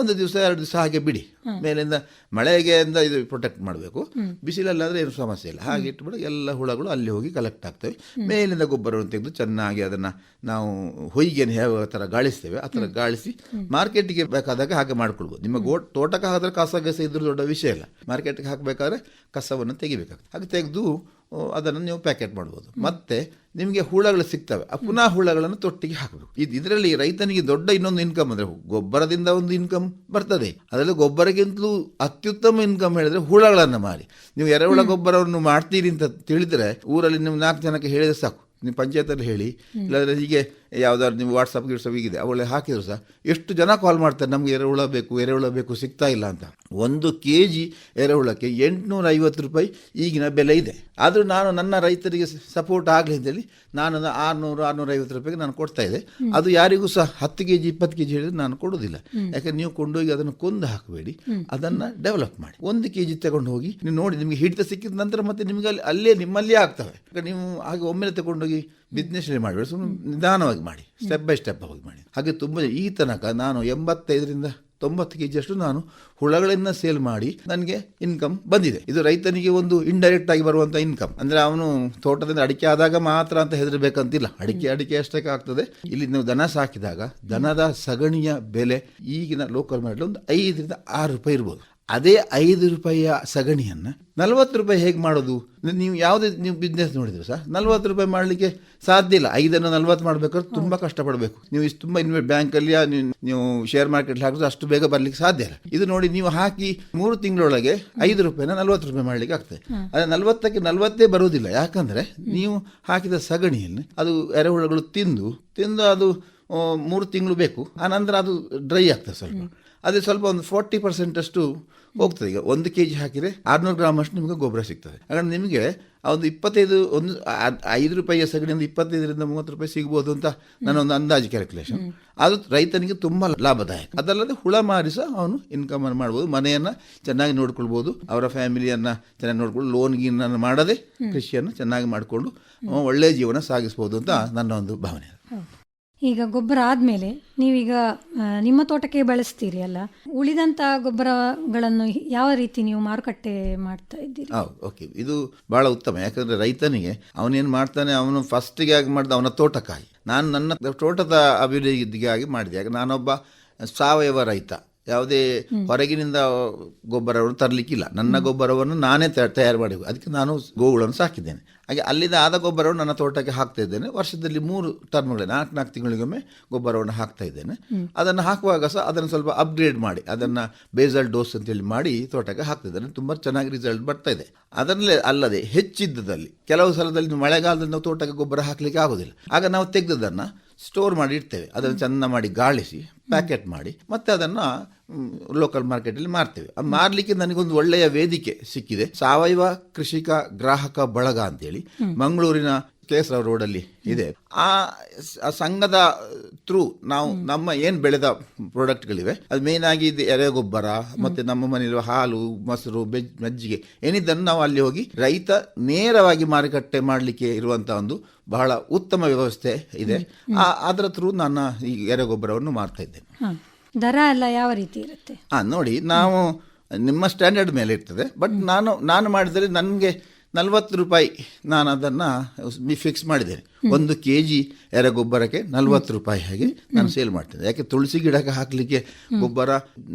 ಒಂದು ದಿವಸ ಎರಡು ದಿವಸ ಹಾಗೆ ಬಿಡಿ. ಮೇಲಿಂದ ಮಳೆಗೆ ಇಂದ ಇದು ಪ್ರೊಟೆಕ್ಟ್ ಮಾಡಬೇಕು. ಬಿಸಿಲಲ್ಲಾದ್ರೆ ಏನು ಸಮಸ್ಯೆ ಇಲ್ಲ. ಹಾಗೆ ಇಟ್ಬಿಟ್ಟು ಎಲ್ಲ ಹುಳಗಳು ಅಲ್ಲಿ ಹೋಗಿ ಕಲೆಕ್ಟ್ ಆಗ್ತವೆ. ಮೇಲಿಂದ ಗೊಬ್ಬರವನ್ನು ತೆಗೆದು ಚೆನ್ನಾಗಿ ಅದನ್ನು ನಾವು ಹೊಯ್ಗೆಯನ್ನು ಯಾವ ಥರ ಗಾಳಿಸ್ತೇವೆ ಆ ಥರ ಗಾಳಿಸಿ ಮಾರ್ಕೆಟಿಗೆ ಬೇಕಾದಾಗ ಹಾಗೆ ಮಾಡ್ಕೊಳ್ಬೋದು. ನಿಮ್ಮ ಗೋ ತೋಟಕ್ಕೆ ಹಾಕಿದ್ರೆ ಕಸ ಗಸ ಇದ್ರೂ ದೊಡ್ಡ ವಿಷಯ ಇಲ್ಲ. ಮಾರ್ಕೆಟ್ಗೆ ಹಾಕಬೇಕಾದ್ರೆ ಕಸವನ್ನು ತೆಗಿಬೇಕಾಗ್ತದೆ. ಹಾಗೆ ತೆಗೆದು ಅದನ್ನು ನೀವು ಪ್ಯಾಕೆಟ್ ಮಾಡ್ಬೋದು. ಮತ್ತೆ ನಿಮಗೆ ಹುಳಗಳು ಸಿಗ್ತವೆ. ಆ ಪುನಃ ಹುಳಗಳನ್ನು ತೊಟ್ಟಿಗೆ ಹಾಕಬೇಕು. ಇದು ಇದರಲ್ಲಿ ರೈತನಿಗೆ ದೊಡ್ಡ ಇನ್ನೊಂದು ಇನ್ಕಮ್ ಅಂದರೆ ಗೊಬ್ಬರದಿಂದ ಒಂದು ಇನ್ಕಮ್ ಬರ್ತದೆ. ಅದರಲ್ಲಿ ಗೊಬ್ಬರಕ್ಕಿಂತಲೂ ಅತ್ಯುತ್ತಮ ಇನ್ಕಮ್ ಹೇಳಿದ್ರೆ ಹುಳಗಳನ್ನು ಮಾರಿ. ನೀವು ಎರೆಹುಳ ಗೊಬ್ಬರವನ್ನು ಮಾಡ್ತೀರಿ ಅಂತ ತಿಳಿದ್ರೆ ಊರಲ್ಲಿ ನೀವು ನಾಲ್ಕು ಜನಕ್ಕೆ ಹೇಳಿದ್ರೆ ಸಾಕು. ನೀವು ಪಂಚಾಯತಲ್ಲಿ ಹೇಳಿ. ಇಲ್ಲಾಂದರೆ ಹೀಗೆ ಯಾವ್ದಾದ್ರು ನೀವು ವಾಟ್ಸಪ್ ಗಿಟ್ಸಪ್ ಹೀಗಿದೆ ಅವಳೆ ಹಾಕಿದ್ರು ಸಹ ಎಷ್ಟು ಜನ ಕಾಲ್ ಮಾಡ್ತಾರೆ ನಮಗೆ ಎರೆಹುಳ ಬೇಕು ಎರೆಹುಳ ಬೇಕು ಸಿಗ್ತಾ ಇಲ್ಲ ಅಂತ. ಒಂದು ಕೆ ಜಿ ಎರೆಹುಳಕ್ಕೆ ಎಂಟುನೂರ ಐವತ್ತು ರೂಪಾಯಿ ಈಗಿನ ಬೆಲೆ ಇದೆ. ಆದರೂ ನಾನು ನನ್ನ ರೈತರಿಗೆ ಸಪೋರ್ಟ್ ಆಗಲಿ ಅಂತೇಳಿ ನಾನು ಆರುನೂರು ಆರುನೂರ ಐವತ್ತು ರೂಪಾಯಿಗೆ ನಾನು ಕೊಡ್ತಾ ಇದ್ದೆ. ಅದು ಯಾರಿಗೂ ಸಹ ಹತ್ತು ಕೆ ಜಿ ಇಪ್ಪತ್ತು ಕೆ ಜಿ ಹೇಳಿದ್ರೆ ನಾನು ಕೊಡೋದಿಲ್ಲ ಯಾಕಂದ್ರೆ ನೀವು ಕೊಂಡೋಗಿ ಅದನ್ನು ಕೊಂದು ಹಾಕಬೇಡಿ ಅದನ್ನ ಡೆವಲಪ್ ಮಾಡಿ. ಒಂದು ಕೆ ಜಿ ತಗೊಂಡು ಹೋಗಿ ನೀವು ನೋಡಿ ನಿಮಗೆ ಹಿಡಿತ ಸಿಕ್ಕಿದ ನಂತರ ಮತ್ತೆ ನಿಮಗೆ ಅಲ್ಲಿ ಅಲ್ಲೇ ನಿಮ್ಮಲ್ಲೇ ಆಗ್ತವೆ. ಯಾಕಂದ್ರೆ ನೀವು ಹಾಗೆ ಒಮ್ಮೆಲೆ ತಗೊಂಡೋಗಿ ಬಿಸ್ನೆಸ್ ಮಾಡಬೇಡಿ ಸುಮ್ಮನೆ ನಿಧಾನವಾಗಿ ಮಾಡಿ ಸ್ಟೆಪ್ ಬೈ ಸ್ಟೆಪ್ ಹೋಗಿ ಮಾಡಿ. ಹಾಗೆ ತುಂಬ ಈ ತನಕ ನಾನು ಎಂಬತ್ತೈದರಿಂದ ತೊಂಬತ್ತು ಕೆ ಜಿಯಷ್ಟು ನಾನು ಹುಳಗಳನ್ನು ಸೇಲ್ ಮಾಡಿ ನನಗೆ ಇನ್ಕಮ್ ಬಂದಿದೆ. ಇದು ರೈತನಿಗೆ ಒಂದು ಇಂಡೈರೆಕ್ಟ್ ಆಗಿ ಬರುವಂಥ ಇನ್ಕಮ್ ಅಂದರೆ ಅವನು ತೋಟದಿಂದ ಅಡಿಕೆ ಆದಾಗ ಮಾತ್ರ ಅಂತ ಹೆದರಬೇಕಂತಿಲ್ಲ. ಅಡಿಕೆ ಅಡಿಕೆ ಅಷ್ಟಕ್ಕೆ ಆಗ್ತದೆ. ಇಲ್ಲಿ ನೀವು ದನ ಸಾಕಿದಾಗ ದನದ ಸಗಣಿಯ ಬೆಲೆ ಈಗಿನ ಲೋಕಲ್ ಮಾರ್ಕೆಟ್ ಒಂದು ಐದರಿಂದ ಆರು ರೂಪಾಯಿ ಇರ್ಬೋದು. ಅದೇ ಐದು ರೂಪಾಯಿಯ ಸಗಣಿಯನ್ನು ನಲವತ್ತು ರೂಪಾಯಿ ಹೇಗೆ ಮಾಡೋದು? ನೀವು ಯಾವುದೇ ನೀವು ಬಿಸ್ನೆಸ್ ನೋಡಿದ್ರು ಸರ್? ನಲ್ವತ್ತು ರೂಪಾಯಿ ಮಾಡಲಿಕ್ಕೆ ಸಾಧ್ಯ ಇಲ್ಲ. ಐದನ್ನು ನಲ್ವತ್ತು ಮಾಡಬೇಕಾದ್ರೆ ತುಂಬ ಕಷ್ಟಪಡಬೇಕು. ನೀವು ಇಷ್ಟು ತುಂಬ ಇನ್ವೆ ಬ್ಯಾಂಕಲ್ಲಿ ನೀವು ಶೇರ್ ಮಾರ್ಕೆಟ್ ಹಾಕಿದ್ರೆ ಅಷ್ಟು ಬೇಗ ಬರಲಿಕ್ಕೆ ಸಾಧ್ಯ ಇಲ್ಲ. ಇದು ನೋಡಿ ನೀವು ಹಾಕಿ ಮೂರು ತಿಂಗಳೊಳಗೆ ಐದು ರೂಪಾಯಿನ ನಲ್ವತ್ತು ರೂಪಾಯಿ ಮಾಡಲಿಕ್ಕೆ ಆಗ್ತದೆ. ಅದೇ ನಲ್ವತ್ತಕ್ಕೆ ನಲ್ವತ್ತೇ ಬರುವುದಿಲ್ಲ. ಯಾಕಂದರೆ ನೀವು ಹಾಕಿದ ಸಗಣಿಯಲ್ಲಿ ಅದು ಎರೆಹುಳುಗಳು ತಿಂದು ತಿಂದು ಅದು ಮೂರು ತಿಂಗಳು ಬೇಕು. ಆನಂತರ ಅದು ಡ್ರೈ ಆಗ್ತದೆ ಸ್ವಲ್ಪ. ಅದೇ ಸ್ವಲ್ಪ ಒಂದು ಫೋರ್ಟಿ ಪರ್ಸೆಂಟ್ ಅಷ್ಟು ಹೋಗ್ತದೆ. ಈಗ ಒಂದು ಕೆ ಜಿ ಹಾಕಿದರೆ ಆರುನೂರು ಗ್ರಾಮ್ ಅಷ್ಟು ನಿಮಗೆ ಗೊಬ್ಬರ ಸಿಗ್ತದೆ. ಹಾಗಾದ್ರೆ ನಿಮಗೆ ಒಂದು ಇಪ್ಪತ್ತೈದು, ಒಂದು ಐದು ರೂಪಾಯಿಯ ಸಗಣಿಯಿಂದ ಇಪ್ಪತ್ತೈದರಿಂದ ಮೂವತ್ತು ರೂಪಾಯಿ ಸಿಗ್ಬೋದು ಅಂತ ನನ್ನ ಒಂದು ಅಂದಾಜು ಕ್ಯಾಲ್ಕುಲೇಷನ್ ಅದು ರೈತನಿಗೆ ತುಂಬ ಲಾಭದಾಯಕ. ಅದಲ್ಲದೆ ಹುಳ ಮಾರಿಸ ಅವನು ಇನ್ಕಮ್ ಮಾಡ್ಬೋದು, ಮನೆಯನ್ನು ಚೆನ್ನಾಗಿ ನೋಡ್ಕೊಳ್ಬೋದು, ಅವರ ಫ್ಯಾಮಿಲಿಯನ್ನು ಚೆನ್ನಾಗಿ ನೋಡ್ಕೊಂಡು ಲೋನ್ ಗೀನನ್ನು ಮಾಡದೆ ಕೃಷಿಯನ್ನು ಚೆನ್ನಾಗಿ ಮಾಡಿಕೊಂಡು ಒಳ್ಳೆಯ ಜೀವನ ಸಾಗಿಸ್ಬೋದು ಅಂತ ನನ್ನ ಒಂದು ಭಾವನೆ ಈಗ ಗೊಬ್ಬರ ಆದಮೇಲೆ ನೀವೀಗ ನಿಮ್ಮ ತೋಟಕ್ಕೆ ಬಳಸ್ತೀರಿ ಅಲ್ಲ? ಉಳಿದಂಥ ಗೊಬ್ಬರಗಳನ್ನು ಯಾವ ರೀತಿ ನೀವು ಮಾರುಕಟ್ಟೆ ಮಾಡ್ತಾ ಇದ್ದೀರಿ? ಓಕೆ. ಇದು ಬಹಳ ಉತ್ತಮ. ಯಾಕಂದ್ರೆ ರೈತನಿಗೆ ಅವನೇನು ಮಾಡ್ತಾನೆ, ಅವನು ಫಸ್ಟಿಗೆ ಆಗಿ ಮಾಡಿದ ಅವನ ತೋಟಕ್ಕಾಗಿ. ನಾನು ನನ್ನ ತೋಟದ ಅಭಿವೃದ್ಧಿಗಾಗಿ ಮಾಡಿದೆ. ಯಾಕೆ, ನಾನೊಬ್ಬ ಸಾವಯವ ರೈತ. ಯಾವುದೇ ಹೊರಗಿನಿಂದ ಗೊಬ್ಬರವನ್ನು ತರಲಿಕ್ಕಿಲ್ಲ. ನನ್ನ ಗೊಬ್ಬರವನ್ನು ನಾನೇ ತಯ- ತಯಾರು ಮಾಡಿ ಅದಕ್ಕೆ ನಾನು ಗೋವುಗಳನ್ನು ಸಾಕಿದ್ದೇನೆ. ಹಾಗೆ ಅಲ್ಲಿಂದ ಆದ ಗೊಬ್ಬರವನ್ನು ನನ್ನ ತೋಟಕ್ಕೆ ಹಾಕ್ತಾ ಇದ್ದೇನೆ. ವರ್ಷದಲ್ಲಿ ಮೂರು ಟರ್ಮ್ಗಳೇ ನಾಲ್ಕು ನಾಲ್ಕು ತಿಂಗಳಿಗೊಮ್ಮೆ ಗೊಬ್ಬರವನ್ನು ಹಾಕ್ತಾ ಇದ್ದೇನೆ. ಅದನ್ನು ಹಾಕುವಾಗ ಸಹ ಅದನ್ನು ಸ್ವಲ್ಪ ಅಪ್ಗ್ರೇಡ್ ಮಾಡಿ ಅದನ್ನು ಬೇಸಲ್ ಡೋಸ್ ಅಂತೇಳಿ ಮಾಡಿ ತೋಟಕ್ಕೆ ಹಾಕ್ತಾ ಇದ್ದೇನೆ. ತುಂಬ ಚೆನ್ನಾಗಿ ರಿಸಲ್ಟ್ ಬರ್ತಾ ಇದೆ. ಅದರಲ್ಲೇ ಅಲ್ಲದೆ ಹೆಚ್ಚಿದ್ದದಲ್ಲಿ ಕೆಲವು ಸಲದಲ್ಲಿ ಮಳೆಗಾಲದಲ್ಲಿ ನಾವು ತೋಟಕ್ಕೆ ಗೊಬ್ಬರ ಹಾಕಲಿಕ್ಕೆ ಆಗೋದಿಲ್ಲ. ಆಗ ನಾವು ತೆಗೆದದನ್ನು ಸ್ಟೋರ್ ಮಾಡಿ ಇಡ್ತೇವೆ. ಅದನ್ನು ಚೆಂದ ಮಾಡಿ ಗಾಳಿಸಿ ಪ್ಯಾಕೆಟ್ ಮಾಡಿ ಮತ್ತೆ ಅದನ್ನು ಲೋಕಲ್ ಮಾರ್ಕೆಟಲ್ಲಿ ಮಾರ್ತೇವೆ. ಮಾರಲಿಕ್ಕೆ ನನಗೊಂದು ಒಳ್ಳೆಯ ವೇದಿಕೆ ಸಿಕ್ಕಿದೆ. ಸಾವಯವ ಕೃಷಿಕ ಗ್ರಾಹಕ ಬಳಗ ಅಂತೇಳಿ ಮಂಗಳೂರಿನ ಕೇಸರ ರೋಡಲ್ಲಿ ಇದೆ. ಆ ಸಂಘದ ಥ್ರೂ ನಾವು ನಮ್ಮ ಏನು ಬೆಳೆದ ಪ್ರಾಡಕ್ಟ್ಗಳಿವೆ ಅದು ಮೇನ್ ಆಗಿ ಇದು ಎರೆಗೊಬ್ಬರ ಮತ್ತೆ ನಮ್ಮ ಮನೆಯಲ್ಲಿ ಹಾಲು ಮೊಸರು ಬೆಜ್ ಮಜ್ಜಿಗೆ ಏನಿದ್ದನ್ನು ನಾವು ಅಲ್ಲಿ ಹೋಗಿ ರೈತ ನೇರವಾಗಿ ಮಾರುಕಟ್ಟೆ ಮಾಡಲಿಕ್ಕೆ ಇರುವಂಥ ಒಂದು ಬಹಳ ಉತ್ತಮ ವ್ಯವಸ್ಥೆ ಇದೆ. ಅದರ ಥ್ರೂ ನಾನು ಈ ಎರೆಗೊಬ್ಬರವನ್ನು ಮಾರ್ತಾ ಇದ್ದೇನೆ. ದರ ಎಲ್ಲ ಯಾವ ರೀತಿ ಇರುತ್ತೆ? ಹಾಂ ನೋಡಿ ನಾವು ನಿಮ್ಮ ಸ್ಟ್ಯಾಂಡರ್ಡ್ ಮೇಲೆ ಇರ್ತದೆ ಬಟ್ ನಾನು ನಾನು ಮಾಡಿದರೆ ನನಗೆ ನಲ್ವತ್ತು ರೂಪಾಯಿ ನಾನು ಅದನ್ನು ಫಿಕ್ಸ್ ಮಾಡಿದ್ದೇನೆ. ಒಂದು ಕೆ ಜಿ ಎರೆಗೊಬ್ಬರಕ್ಕೆ ನಲ್ವತ್ತು ರೂಪಾಯಿ ಹಾಗೆ ನಾನು ಸೇಲ್ ಮಾಡ್ತೇನೆ. ಯಾಕೆ ತುಳಸಿ ಗಿಡಕ್ಕೆ ಹಾಕಲಿಕ್ಕೆ ಗೊಬ್ಬರ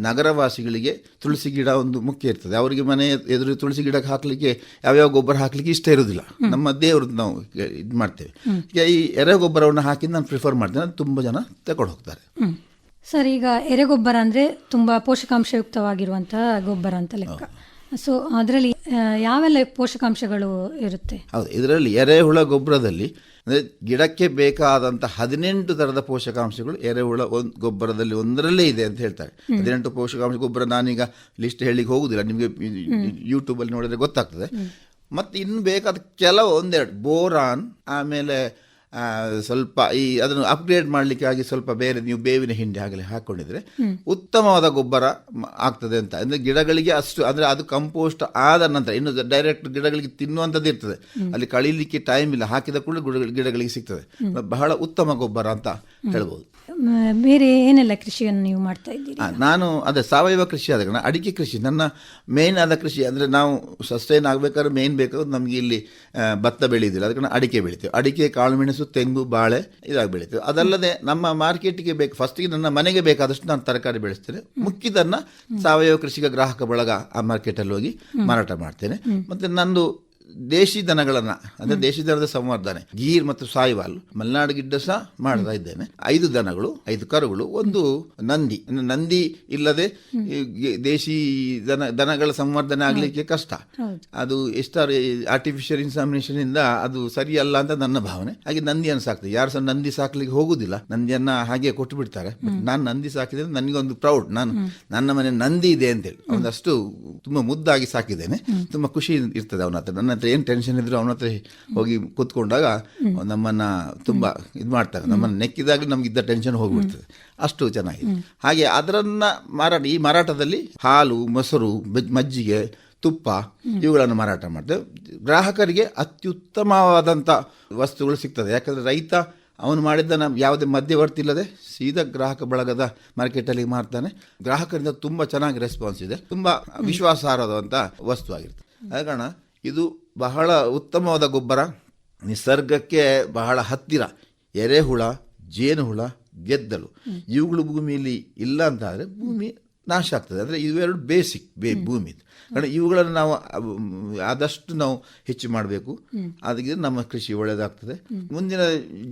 ನಗರವಾಸಿಗಳಿಗೆ ತುಳಸಿ ಗಿಡ ಒಂದು ಮುಖ್ಯ ಇರ್ತದೆ. ಅವರಿಗೆ ಮನೆ ಎದುರು ತುಳಸಿ ಗಿಡಕ್ಕೆ ಹಾಕಲಿಕ್ಕೆ ಯಾವ್ಯಾವ ಗೊಬ್ಬರ ಹಾಕಲಿಕ್ಕೆ ಇಷ್ಟ ಇರೋದಿಲ್ಲ ನಮ್ಮ ದೇವ್ರದ್ದು ನಾವು ಇದು ಮಾಡ್ತೇವೆ. ಈ ಎರೆಗೊಬ್ಬರವನ್ನು ಹಾಕಿ ನಾನು ಪ್ರಿಫರ್ ಮಾಡ್ತೇನೆ. ಅದು ತುಂಬ ಜನ ತಗೊಂಡು ಹೋಗ್ತಾರೆ. ಸರ್ ಈಗ ಎರೆಗೊಬ್ಬರ ಅಂದರೆ ತುಂಬ ಪೋಷಕಾಂಶಯುಕ್ತವಾಗಿರುವಂತಹ ಗೊಬ್ಬರ ಅಂತ ಲೆಕ್ಕ. ಸೊ ಅದರಲ್ಲಿ ಯಾವೆಲ್ಲ ಪೋಷಕಾಂಶಗಳು ಇರುತ್ತೆ? ಹೌದು ಇದರಲ್ಲಿ ಎರೆಹುಳ ಗೊಬ್ಬರದಲ್ಲಿ ಅಂದರೆ ಗಿಡಕ್ಕೆ ಬೇಕಾದಂಥ ಹದಿನೆಂಟು ಥರದ ಪೋಷಕಾಂಶಗಳು ಎರೆಹುಳ ಒಂದು ಗೊಬ್ಬರದಲ್ಲಿ ಒಂದರಲ್ಲೇ ಇದೆ ಅಂತ ಹೇಳ್ತಾರೆ. ಹದಿನೆಂಟು ಪೋಷಕಾಂಶ ಗೊಬ್ಬರ ನಾನೀಗ ಲಿಸ್ಟ್ ಹೇಳಲಿಕ್ಕೆ ಹೋಗುದಿಲ್ಲ ನಿಮಗೆ ಯೂಟ್ಯೂಬಲ್ಲಿ ನೋಡಿದ್ರೆ ಗೊತ್ತಾಗ್ತದೆ. ಮತ್ತು ಇನ್ನು ಬೇಕಾದ ಕೆಲವು ಒಂದೆರಡು ಬೋರಾನ್ ಆಮೇಲೆ ಸ್ವಲ್ಪ ಈ ಅದನ್ನು ಅಪ್ಗ್ರೇಡ್ ಮಾಡಲಿಕ್ಕೆ ಆಗಿ ಸ್ವಲ್ಪ ಬೇರೆ ನೀವು ಬೇವಿನ ಹಿಂಡಿ ಆಗಲಿ ಹಾಕೊಂಡಿದ್ರೆ ಉತ್ತಮವಾದ ಗೊಬ್ಬರ ಆಗ್ತದೆ ಅಂತ. ಅಂದ್ರೆ ಗಿಡಗಳಿಗೆ ಅಷ್ಟು ಅಂದರೆ ಅದು ಕಂಪೋಸ್ಟ್ ಆದ ನಂತರ ಇನ್ನು ಡೈರೆಕ್ಟ್ ಗಿಡಗಳಿಗೆ ತಿನ್ನುವಂಥದ್ದು ಇರ್ತದೆ. ಅಲ್ಲಿ ಕಳೀಲಿಕ್ಕೆ ಟೈಮ್ ಇಲ್ಲ ಹಾಕಿದ ಕೂಡ ಗಿಡಗಳಿಗೆ- ಸಿಗ್ತದೆ. ಬಹಳ ಉತ್ತಮ ಗೊಬ್ಬರ ಅಂತ ಹೇಳ್ಬೋದು. ಬೇರೆ ಏನೆಲ್ಲ ಕೃಷಿಯನ್ನು ನೀವು ಮಾಡ್ತಾ ಇದ್ದೀರಿ? ನಾನು ಅದೇ ಸಾವಯವ ಕೃಷಿ ಆದಾಗ ಕಾರಣ ಅಡಿಕೆ ಕೃಷಿ ನನ್ನ ಮೇನ್ ಆದ ಕೃಷಿ ಅಂದರೆ ನಾವು ಸಸ್ಟೈನ್ ಆಗಬೇಕಾದ್ರೆ ಮೇನ್ ಬೇಕಾದ್ರೆ ನಮಗೆ ಇಲ್ಲಿ ಭತ್ತ ಬೆಳೆಯೋದಿಲ್ಲ ಅದಕ್ಕೆ ಅಡಿಕೆ ಬೆಳಿತೇವೆ. ಅಡಿಕೆ ಕಾಳುಮೆಣಸು ತೆಂಗು ಬಾಳೆ ಇದಾಗಿ ಬೆಳೀತದೆ ಅದಲ್ಲದೆ ನಮ್ಮ ಮಾರ್ಕೆಟ್ಗೆ ಬೇಕು ಫಸ್ಟಿಗೆ ನನ್ನ ಮನೆಗೆ ಬೇಕಾದಷ್ಟು ನಾನು ತರಕಾರಿ ಬೆಳೆಸ್ತೇನೆ. ಮುಕ್ಕಿದನ್ನು ಸಾವಯವ ಕೃಷಿಕ ಗ್ರಾಹಕ ಬಳಗ ಆ ಮಾರ್ಕೆಟಲ್ಲಿ ಹೋಗಿ ಮಾರಾಟ ಮಾಡ್ತೇನೆ. ಮತ್ತು ನಂದು ದೇಶಿ ದನಗಳನ್ನ ಅಂದ್ರೆ ದೇಶಿ ದನದ ಸಂವರ್ಧನೆ ಗೀರ್ ಮತ್ತು ಸಾಯಿವಾಲ್ ಮಲೆನಾಡು ಗಿಡ್ಡ ಸಹ ಮಾಡ್ತಾ ಇದ್ದೇನೆ. ಐದು ದನಗಳು ಐದು ಕರುಗಳು ಒಂದು ನಂದಿ. ನಂದಿ ಇಲ್ಲದೆ ದೇಶಿ ದನ ದನಗಳ ಸಂವರ್ಧನೆ ಆಗ್ಲಿಕ್ಕೆ ಕಷ್ಟ. ಅದು ಎಷ್ಟಾರು ಆರ್ಟಿಫಿಷಿಯಲ್ ಇನ್ಸಾಮಿನೇಷನ್ ಇಂದ ಅದು ಸರಿಯಲ್ಲ ಅಂತ ನನ್ನ ಭಾವನೆ. ಹಾಗೆ ನಂದಿಯನ್ನು ಸಾಕ್ತದೆ ಯಾರು ಸಹ ನಂದಿ ಸಾಕ್ಲಿಕ್ಕೆ ಹೋಗುದಿಲ್ಲ. ನಂದಿಯನ್ನ ಹಾಗೆ ಕೊಟ್ಟು ಬಿಡ್ತಾರೆ. ನಾನು ನಂದಿ ಸಾಕಿದ್ರೆ ನನಗೆ ಒಂದು ಪ್ರೌಡ್ ನಾನು ನನ್ನ ಮನೆ ನಂದಿ ಇದೆ ಅಂತೇಳಿ. ಒಂದಷ್ಟು ತುಂಬಾ ಮುದ್ದಾಗಿ ಸಾಕಿದ್ದೇನೆ. ತುಂಬಾ ಖುಷಿ ಇರ್ತದೆ ಅವನ ಹತ್ರ. ನನ್ನ ಹತ್ರ ಏನು ಟೆನ್ಷನ್ ಇದ್ರು ಅವನ ಹತ್ರ ಹೋಗಿ ಕೂತ್ಕೊಂಡಾಗ ನಮ್ಮನ್ನ ತುಂಬ ಇದು ಮಾಡ್ತಾರೆ ನಮ್ಮನ್ನ ನೆಕ್ಕಿದಾಗ ನಮ್ಗೆ ಇದ್ದ ಟೆನ್ಷನ್ ಹೋಗ್ಬಿಡ್ತದೆ. ಅಷ್ಟು ಚೆನ್ನಾಗಿದೆ. ಹಾಗೆ ಅದರನ್ನ ಮಾರಾಟ, ಈ ಮಾರಾಟದಲ್ಲಿ ಹಾಲು, ಮೊಸರು ಮಜ್ಜಿಗೆ, ತುಪ್ಪ ಇವುಗಳನ್ನು ಮಾರಾಟ ಮಾಡ್ತೇವೆ. ಗ್ರಾಹಕರಿಗೆ ಅತ್ಯುತ್ತಮವಾದಂಥ ವಸ್ತುಗಳು ಸಿಗ್ತದೆ. ಯಾಕಂದರೆ ರೈತ ಅವನು ಮಾಡಿದ್ದ ನಮ್ಮ ಯಾವುದೇ ಮಧ್ಯವರ್ತಿ ಇಲ್ಲದೆ ಸೀದಾ ಗ್ರಾಹಕ ಬಳಗದ ಮಾರ್ಕೆಟಲ್ಲಿ ಮಾರ್ತಾನೆ. ಗ್ರಾಹಕರಿಂದ ತುಂಬ ಚೆನ್ನಾಗಿ ರೆಸ್ಪಾನ್ಸ್ ಇದೆ. ತುಂಬ ವಿಶ್ವಾಸಾರ್ಹವಾದಂಥ ವಸ್ತು ಆಗಿರ್ತದೆ. ಕಾರಣ ಇದು ಬಹಳ ಉತ್ತಮವಾದ ಗೊಬ್ಬರ. ನಿಸರ್ಗಕ್ಕೆ ಬಹಳ ಹತ್ತಿರ. ಎರೆಹುಳ ಜೇನುಹುಳ ಗೆದ್ದಲು. ಇವುಗಳು ಭೂಮಿಯಲ್ಲಿ ಇಲ್ಲ ಅಂತ ಆದರೆ ಭೂಮಿ ನಾಶ ಆಗ್ತದೆ. ಅಂದರೆ ಇವೆರಡು ಬೇಸಿಕ್ ಬೇ ಭೂಮಿ ಕಾರಣ ಇವುಗಳನ್ನು ನಾವು ಆದಷ್ಟು ನಾವು ಹೆಚ್ಚು ಮಾಡಬೇಕು. ಅದಕ್ಕೆ ನಮ್ಮ ಕೃಷಿ ಒಳ್ಳೆಯದಾಗ್ತದೆ ಮುಂದಿನ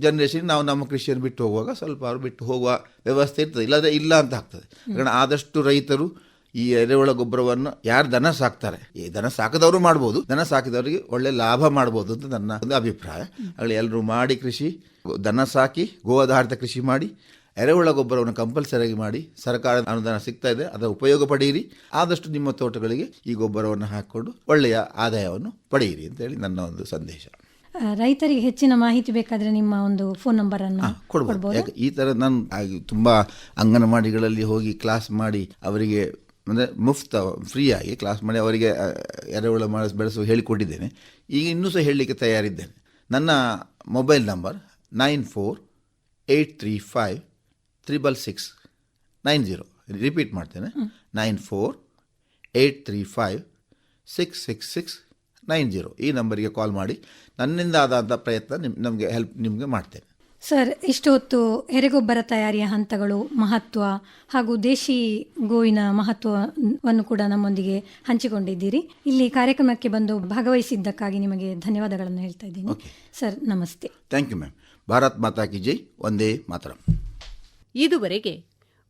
ಜನ್ರೇಷನ್ ನಾವು ನಮ್ಮ ಕೃಷಿಯನ್ನು ಬಿಟ್ಟು ಹೋಗುವಾಗ ಸ್ವಲ್ಪ ಅವರು ಬಿಟ್ಟು ಹೋಗುವ ವ್ಯವಸ್ಥೆ ಇರ್ತದೆ. ಇಲ್ಲಾಂದರೆ ಇಲ್ಲ ಅಂತ ಆಗ್ತದೆ. ಕಾರಣ ಆದಷ್ಟು ರೈತರು ಈ ಎರೆಹುಳ ಗೊಬ್ಬರವನ್ನು ಯಾರು ದನ ಸಾಕ್ತಾರೆ? ಈ ದನ ಸಾಕದವರು ಮಾಡ್ಬೋದು ದನ ಸಾಕಿದವರಿಗೆ ಒಳ್ಳೆ ಲಾಭ ಮಾಡ್ಬೋದು ಅಂತ ನನ್ನ ಒಂದು ಅಭಿಪ್ರಾಯ. ಅಲ್ಲಿ ಎಲ್ಲರೂ ಮಾಡಿ ಕೃಷಿ ದನ ಸಾಕಿ ಗೋವಾಧಾರಿತ ಕೃಷಿ ಮಾಡಿ ಎರೆಹುಳ ಗೊಬ್ಬರವನ್ನು ಕಂಪಲ್ಸರಿಯಾಗಿ ಮಾಡಿ ಸರ್ಕಾರದ ಅನುದಾನ ಸಿಗ್ತಾ ಇದೆ ಅದರ ಉಪಯೋಗ ಪಡೆಯಿರಿ ಆದಷ್ಟು ನಿಮ್ಮ ತೋಟಗಳಿಗೆ ಈ ಗೊಬ್ಬರವನ್ನು ಹಾಕಿಕೊಂಡು ಒಳ್ಳೆಯ ಆದಾಯವನ್ನು ಪಡೆಯಿರಿ ಅಂತೇಳಿ ನನ್ನ ಒಂದು ಸಂದೇಶ. ರೈತರಿಗೆ ಹೆಚ್ಚಿನ ಮಾಹಿತಿ ಬೇಕಾದ್ರೆ ನಿಮ್ಮ ಒಂದು ಫೋನ್ ನಂಬರ್ ಅನ್ನು ಕೊಡ್ಬೋದು. ಈ ಥರ ನಾನು ತುಂಬ ಅಂಗನವಾಡಿಗಳಲ್ಲಿ ಹೋಗಿ ಕ್ಲಾಸ್ ಮಾಡಿ ಅವರಿಗೆ ಅಂದರೆ ಮುಫ್ತ ಫ್ರೀಯಾಗಿ ಕ್ಲಾಸ್ ಮಾಡಿ ಅವರಿಗೆ ಎರೆಹುಳ ಮಾಡಿಸ್ ಬೆಳೆಸು ಹೇಳಿಕೊಟ್ಟಿದ್ದೇನೆ. ಈಗ ಇನ್ನೂ ಸಹ ಹೇಳಲಿಕ್ಕೆ ತಯಾರಿದ್ದೇನೆ. ನನ್ನ mobile number nine four eight three five triple six nine zero. Repeat ಮಾಡ್ತೇನೆ. Nine four eight three five six six six nine zero. ಈ ನಂಬರಿಗೆ ಕಾಲ್ ಮಾಡಿ ನನ್ನಿಂದ ಆದಂಥ ಪ್ರಯತ್ನ ನಿಮ್ಮ ನಮಗೆ ಹೆಲ್ಪ್ ನಿಮಗೆ ಮಾಡ್ತೇನೆ. ಸರ್ ಇಷ್ಟು ಹೊತ್ತು ಎರೆಗೊಬ್ಬರ ತಯಾರಿಯ ಹಂತಗಳು ಮಹತ್ವ ಹಾಗೂ ದೇಶಿ ಗೋವಿನ ಮಹತ್ವವನ್ನು ಕೂಡ ನಮ್ಮೊಂದಿಗೆ ಹಂಚಿಕೊಂಡಿದ್ದೀರಿ. ಇಲ್ಲಿ ಕಾರ್ಯಕ್ರಮಕ್ಕೆ ಬಂದು ಭಾಗವಹಿಸಿದ್ದಕ್ಕಾಗಿ ನಿಮಗೆ ಧನ್ಯವಾದಗಳನ್ನು ಹೇಳ್ತಾ ಇದ್ದೀನಿ. Sir namaste. Thank you ma'am Bharat Mata ಕಿ ಜೈ. ಒಂದೇ ಮಾತ್ರ. ಇದುವರೆಗೆ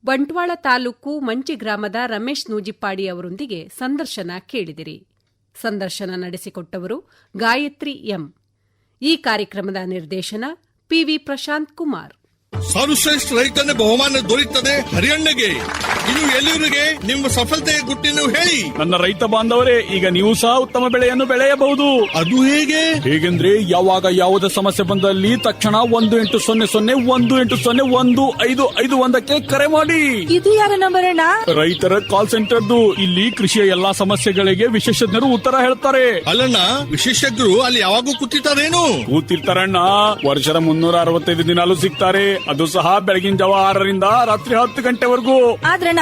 ಬಂಟ್ವಾಳ ತಾಲೂಕು ಮಂಚಿ ಗ್ರಾಮದ ರಮೇಶ್ ನೂಜಿಪ್ಪಾಡಿ ಅವರೊಂದಿಗೆ ಸಂದರ್ಶನ ಕೇಳಿದಿರಿ. ಸಂದರ್ಶನ ನಡೆಸಿಕೊಟ್ಟವರು ಗಾಯತ್ರಿ ಎಂ. ಈ ಕಾರ್ಯಕ್ರಮದ ನಿರ್ದೇಶನ ಪಿವಿ ಪ್ರಶಾಂತ್ ಕುಮಾರ್. ಸರ್ವಶ್ರೇಷ್ಠ ರೈತನೇ ಬಹುಮಾನ ದೊರೆಯುತ್ತದೆ ಹರಿಯಣ್ಣಗೆ. ಇನ್ನು ಎಲ್ಲರಿಗೆ ನಿಮ್ಮ ಸಫಲತೆಯ ಗುಟ್ಟಿನ ಹೇಳಿ. ನನ್ನ ರೈತ ಬಾಂಧವರೇ ಈಗ ನೀವು ಸಹ ಉತ್ತಮ ಬೆಳೆಯನ್ನು ಬೆಳೆಯಬಹುದು. ಅದು ಹೇಗೆ? ಹೇಗೆಂದ್ರೆ ಯಾವಾಗ ಯಾವುದೇ ಸಮಸ್ಯೆ ಬಂದಲ್ಲಿ ತಕ್ಷಣ ಒಂದು ಎಂಟು ಸೊನ್ನೆ ಸೊನ್ನೆ ಒಂದು ಎಂಟು ಸೊನ್ನೆ ಒಂದು ಐದು ಐದು ಒಂದಕ್ಕೆ ಕರೆ ಮಾಡಿ. ಇದು ಯಾರ ನಂಬರ್ ಅಣ್ಣ? ರೈತರ ಕಾಲ್ ಸೆಂಟರ್ದು ಇಲ್ಲಿ ಕೃಷಿಯ ಎಲ್ಲಾ ಸಮಸ್ಯೆಗಳಿಗೆ ವಿಶೇಷಜ್ಞರು ಉತ್ತರ ಹೇಳ್ತಾರೆ. ಅಲ್ಲಣ್ಣ ವಿಶೇಷಜ್ಞರು ಅಲ್ಲಿ ಯಾವಾಗೂ ಕೂತಿರ್ತಾರೇನು? ಕೂತಿರ್ತಾರಣ್ಣ ವರ್ಷದ ಮುನ್ನೂರ ಅರವತ್ತೈದು ದಿನಾಲು ಸಿಗ್ತಾರೆ. ಅದು ಸಹ ಬೆಳಗಿನ ಜಾವ ಆರರಿಂದ ರಾತ್ರಿ ಹತ್ತು ಗಂಟೆವರೆಗೂ. ಆದ್ರಣ್ಣ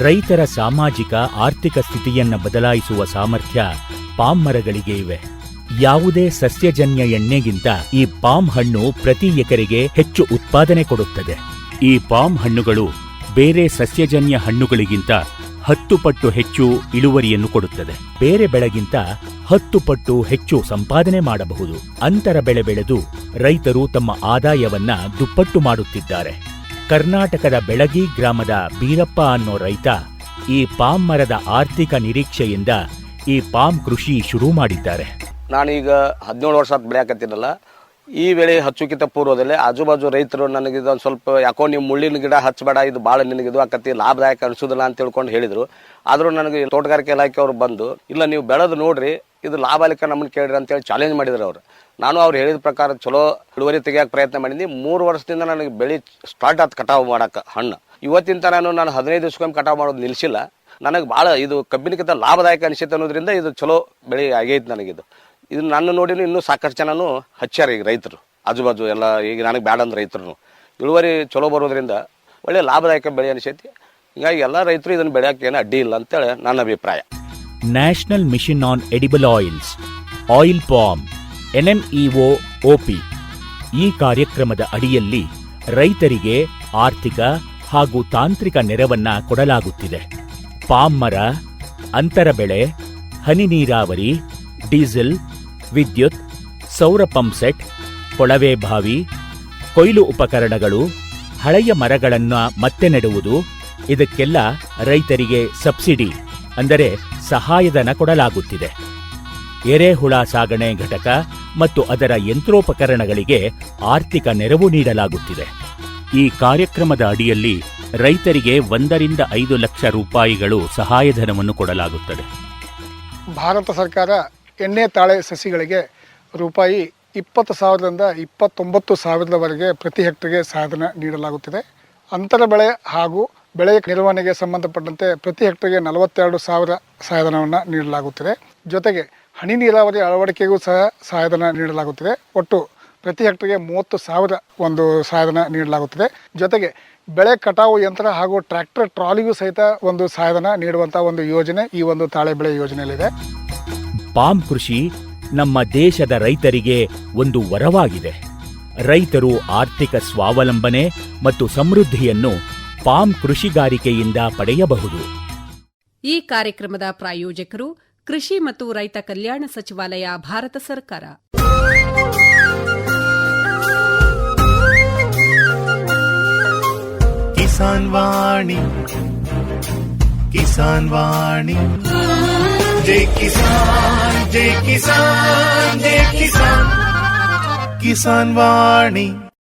ರೈತರ ಸಾಮಾಜಿಕ, ಆರ್ಥಿಕ ಸ್ಥಿತಿಯನ್ನು ಬದಲಾಯಿಸುವ ಸಾಮರ್ಥ್ಯ ಪಾಮ್ ಮರಗಳಿಗೆ ಇವೆ. ಯಾವುದೇ ಸಸ್ಯಜನ್ಯ ಎಣ್ಣೆಗಿಂತ ಈ ಪಾಮ್ ಹಣ್ಣು ಪ್ರತಿ ಎಕರೆಗೆ ಹೆಚ್ಚು ಉತ್ಪಾದನೆ ಕೊಡುತ್ತದೆ. ಈ ಪಾಮ್ ಹಣ್ಣುಗಳು ಬೇರೆ ಸಸ್ಯಜನ್ಯ ಹಣ್ಣುಗಳಿಗಿಂತ ಹತ್ತು ಪಟ್ಟು ಹೆಚ್ಚು ಇಳುವರಿಯನ್ನು ಕೊಡುತ್ತದೆ. ಬೇರೆ ಬೆಳೆಗಿಂತ ಹತ್ತು ಪಟ್ಟು ಹೆಚ್ಚು ಸಂಪಾದನೆ ಮಾಡಬಹುದು. ಅಂತರ ಬೆಳೆ ಬೆಳೆದು ರೈತರು ತಮ್ಮ ಆದಾಯವನ್ನ ದುಪ್ಪಟ್ಟು ಮಾಡುತ್ತಿದ್ದಾರೆ. ಕರ್ನಾಟಕದ ಬೆಳಗಿ ಗ್ರಾಮದ ಬೀರಪ್ಪ ಅನ್ನೋ ರೈತ ಈ ಪಾಮ್ ಮರದ ಆರ್ಥಿಕ ನಿರೀಕ್ಷೆಯಿಂದ ಈ ಪಾಮ್ ಕೃಷಿ ಶುರು ಮಾಡಿದ್ದಾರೆ. ನಾನೀಗ ಹದಿನೇಳು ವರ್ಷ ಆತ್ ಬೆಳೆಯಾಕತ್ತೀನಲ್ಲ, ಈ ವೇಳೆ ಹಚ್ಚುಕಿತ ಪೂರ್ವದಲ್ಲಿ ಆಜು ಬಾಜು ರೈತರು ನನಗೆ ಇದೊಂದು ಸ್ವಲ್ಪ ಯಾಕೋ ನೀವು ಮುಳ್ಳಿನ ಗಿಡ ಹಚ್ಚಬೇಡ, ಇದು ಭಾಳ ನಿನಗಿದು ಆಕತಿ, ಲಾಭದಾಯಕ ಅನಿಸೋದಿಲ್ಲ ಅಂತ ತಿಳ್ಕೊಂಡು ಹೇಳಿದರು. ಆದರೂ ನನಗೆ ತೋಟಗಾರಿಕೆ ಇಲಾಖೆ ಅವರು ಬಂದು, ಇಲ್ಲ, ನೀವು ಬೆಳೆದು ನೋಡ್ರಿ, ಇದು ಲಾಭ ನಮ್ಮನ್ನು ಕೇಳ್ರಿ ಅಂತೇಳಿ ಚಾಲೆಂಜ್ ಮಾಡಿದ್ರು ಅವರು. ನಾನು ಅವ್ರು ಹೇಳಿದ ಪ್ರಕಾರ ಚಲೋ ಇಳುವರಿ ತೆಗಿಯಕ್ಕೆ ಪ್ರಯತ್ನ ಮಾಡಿದ್ನಿ ಮೂರು ವರ್ಷದಿಂದ ನನಗೆ ಬೆಳೆ ಸ್ಟಾರ್ಟ್ ಆತ್ ಕಟಾವು ಮಾಡಕ್ಕೆ ಹಣ್ಣು. ಇವತ್ತಿನ ನಾನು ನಾನು ಹದಿನೈದು ದಿವಸಕ್ಕೊಮ್ಮೆ ಕಟಾವು ಮಾಡೋದು ನಿಲ್ಲಿಸಿಲ್ಲ ನನಗೆ ಭಾಳ ಇದು ಕಬ್ಬಿನಕ್ಕಿಂತ ಲಾಭದಾಯಕ ಅನಿಸುತ್ತೆ ಅನ್ನೋದ್ರಿಂದ ಇದು ಚಲೋ ಬೆಳೆ ಆಗೈತೆ ನನಗಿದು. ಇದು ನನ್ನ ನೋಡಿನೂ ಇನ್ನೂ ಸಾಕಷ್ಟು ಜನನು ಹಚ್ಚಾರ ಈಗ ರೈತರು. ಆಜು ಬಾಜು ಎಲ್ಲ ಈಗ ನನಗೆ ಬ್ಯಾಡ ಅಂದ್ರೆ ರೈತರು ಇಳುವರಿ ಚಲೋ ಬರೋದ್ರಿಂದ ಒಳ್ಳೆ ಲಾಭದಾಯಕ ಬೆಳೆ ಅನಿಸೈತಿ. ಹೀಗಾಗಿ ಎಲ್ಲ ರೈತರು ಇದನ್ನು ಬೆಳೆಯಕ್ಕೆ ಏನು ಅಡ್ಡಿ ಇಲ್ಲ ಅಂತೇಳಿ ನನ್ನ ಅಭಿಪ್ರಾಯ. National mission on edible oils oil palm NMEO OP ಈ ಕಾರ್ಯಕ್ರಮದ ಅಡಿಯಲ್ಲಿ ರೈತರಿಗೆ ಆರ್ಥಿಕ ಹಾಗೂ ತಾಂತ್ರಿಕ ನೆರವನ್ನ ಕೊಡಲಾಗುತ್ತಿದೆ. ಪಾಮ್ ಮರ, ಅಂತರ ಬೆಳೆ, ಹನಿ ನೀರಾವರಿ, ಡೀಸೆಲ್, ವಿದ್ಯುತ್, ಸೌರ ಪಂಪ್ಸೆಟ್ ಕೊಳವೆ ಬಾವಿ, ಕೊಯ್ಲು ಉಪಕರಣಗಳು, ಹಳೆಯ ಮರಗಳನ್ನು ಮತ್ತೆ ನೆಡುವುದು, ಇದಕ್ಕೆಲ್ಲ ರೈತರಿಗೆ ಸಬ್ಸಿಡಿ, ಅಂದರೆ ಸಹಾಯಧನ ಕೊಡಲಾಗುತ್ತಿದೆ. ಎರೆಹುಳ ಸಾಗಣೆ ಘಟಕ ಮತ್ತು ಅದರ ಯಂತ್ರೋಪಕರಣಗಳಿಗೆ ಆರ್ಥಿಕ ನೆರವು ನೀಡಲಾಗುತ್ತಿದೆ. ಈ ಕಾರ್ಯಕ್ರಮದ ಅಡಿಯಲ್ಲಿ ರೈತರಿಗೆ ಒಂದರಿಂದ ಐದು ಲಕ್ಷ ರೂಪಾಯಿಗಳು ಸಹಾಯಧನವನ್ನು ಕೊಡಲಾಗುತ್ತದೆ. ಭಾರತ ಸರ್ಕಾರ ಎಣ್ಣೆ ತಾಳೆ ಸಸಿಗಳಿಗೆ ರೂಪಾಯಿ ಇಪ್ಪತ್ತು ಸಾವಿರದಿಂದ ಇಪ್ಪತ್ತೊಂಬತ್ತು ಸಾವಿರದವರೆಗೆ ಪ್ರತಿ ಹೆಕ್ಟರ್ಗೆ ಸಹಾಯಧನ ನೀಡಲಾಗುತ್ತಿದೆ. ಅಂತರ ಬೆಳೆ ಹಾಗೂ ಬೆಳೆ ನಿರ್ವಹಣೆಗೆ ಸಂಬಂಧಪಟ್ಟಂತೆ ಪ್ರತಿ ಹೆಕ್ಟರ್ಗೆ ನಲವತ್ತೆರಡು ಸಾವಿರ ಸಹಾಯಧನವನ್ನು ನೀಡಲಾಗುತ್ತಿದೆ. ಜೊತೆಗೆ ಹನಿ ನೀರಾವರಿ ಅಳವಡಿಕೆಗೂ ಸಹ ಸಹಾಯಧನ ನೀಡಲಾಗುತ್ತಿದೆ. ಒಟ್ಟು ಪ್ರತಿ ಹೆಕ್ಟರ್ಗೆ ಮೂವತ್ತು ಸಾವಿರ ಒಂದು ಸಹಾಯಧನ ನೀಡಲಾಗುತ್ತಿದೆ. ಜೊತೆಗೆ ಬೆಳೆ ಕಟಾವು ಯಂತ್ರ ಹಾಗೂ ಟ್ರ್ಯಾಕ್ಟರ್ ಟ್ರಾಲಿಗೂ ಸಹಿತ ಒಂದು ಸಹಾಯಧನ ನೀಡುವಂಥ ಒಂದು ಯೋಜನೆ ಈ ಒಂದು ತಾಳೆ ಬೆಳೆ ಯೋಜನೆಯಲ್ಲಿದೆ. ಪಾಮ್ ಕೃಷಿ ನಮ್ಮ ದೇಶದ ರೈತರಿಗೆ ಒಂದು ವರವಾಗಿದೆ. ರೈತರು ಆರ್ಥಿಕ ಸ್ವಾವಲಂಬನೆ ಮತ್ತು ಸಮೃದ್ಧಿಯನ್ನು ಪಾಮ್ ಕೃಷಿಗಾರಿಕೆಯಿಂದ ಪಡೆಯಬಹುದು. ಈ ಕಾರ್ಯಕ್ರಮದ ಪ್ರಾಯೋಜಕರು ಕೃಷಿ ಮತ್ತು ರೈತ ಕಲ್ಯಾಣ ಸಚಿವಾಲಯ, ಭಾರತ ಸರ್ಕಾರ. ಕಿಸಾನ್ ವಾಣಿ ಕಿಸಾನ್ ವಾಣಿ. ಜೈ ಕಿಸಾನ್ ಜೈ ಕಿಸಾನ್ ಜೈ ಕಿಸಾನ್. ಕಿಸಾನ್ ವಾಣಿ.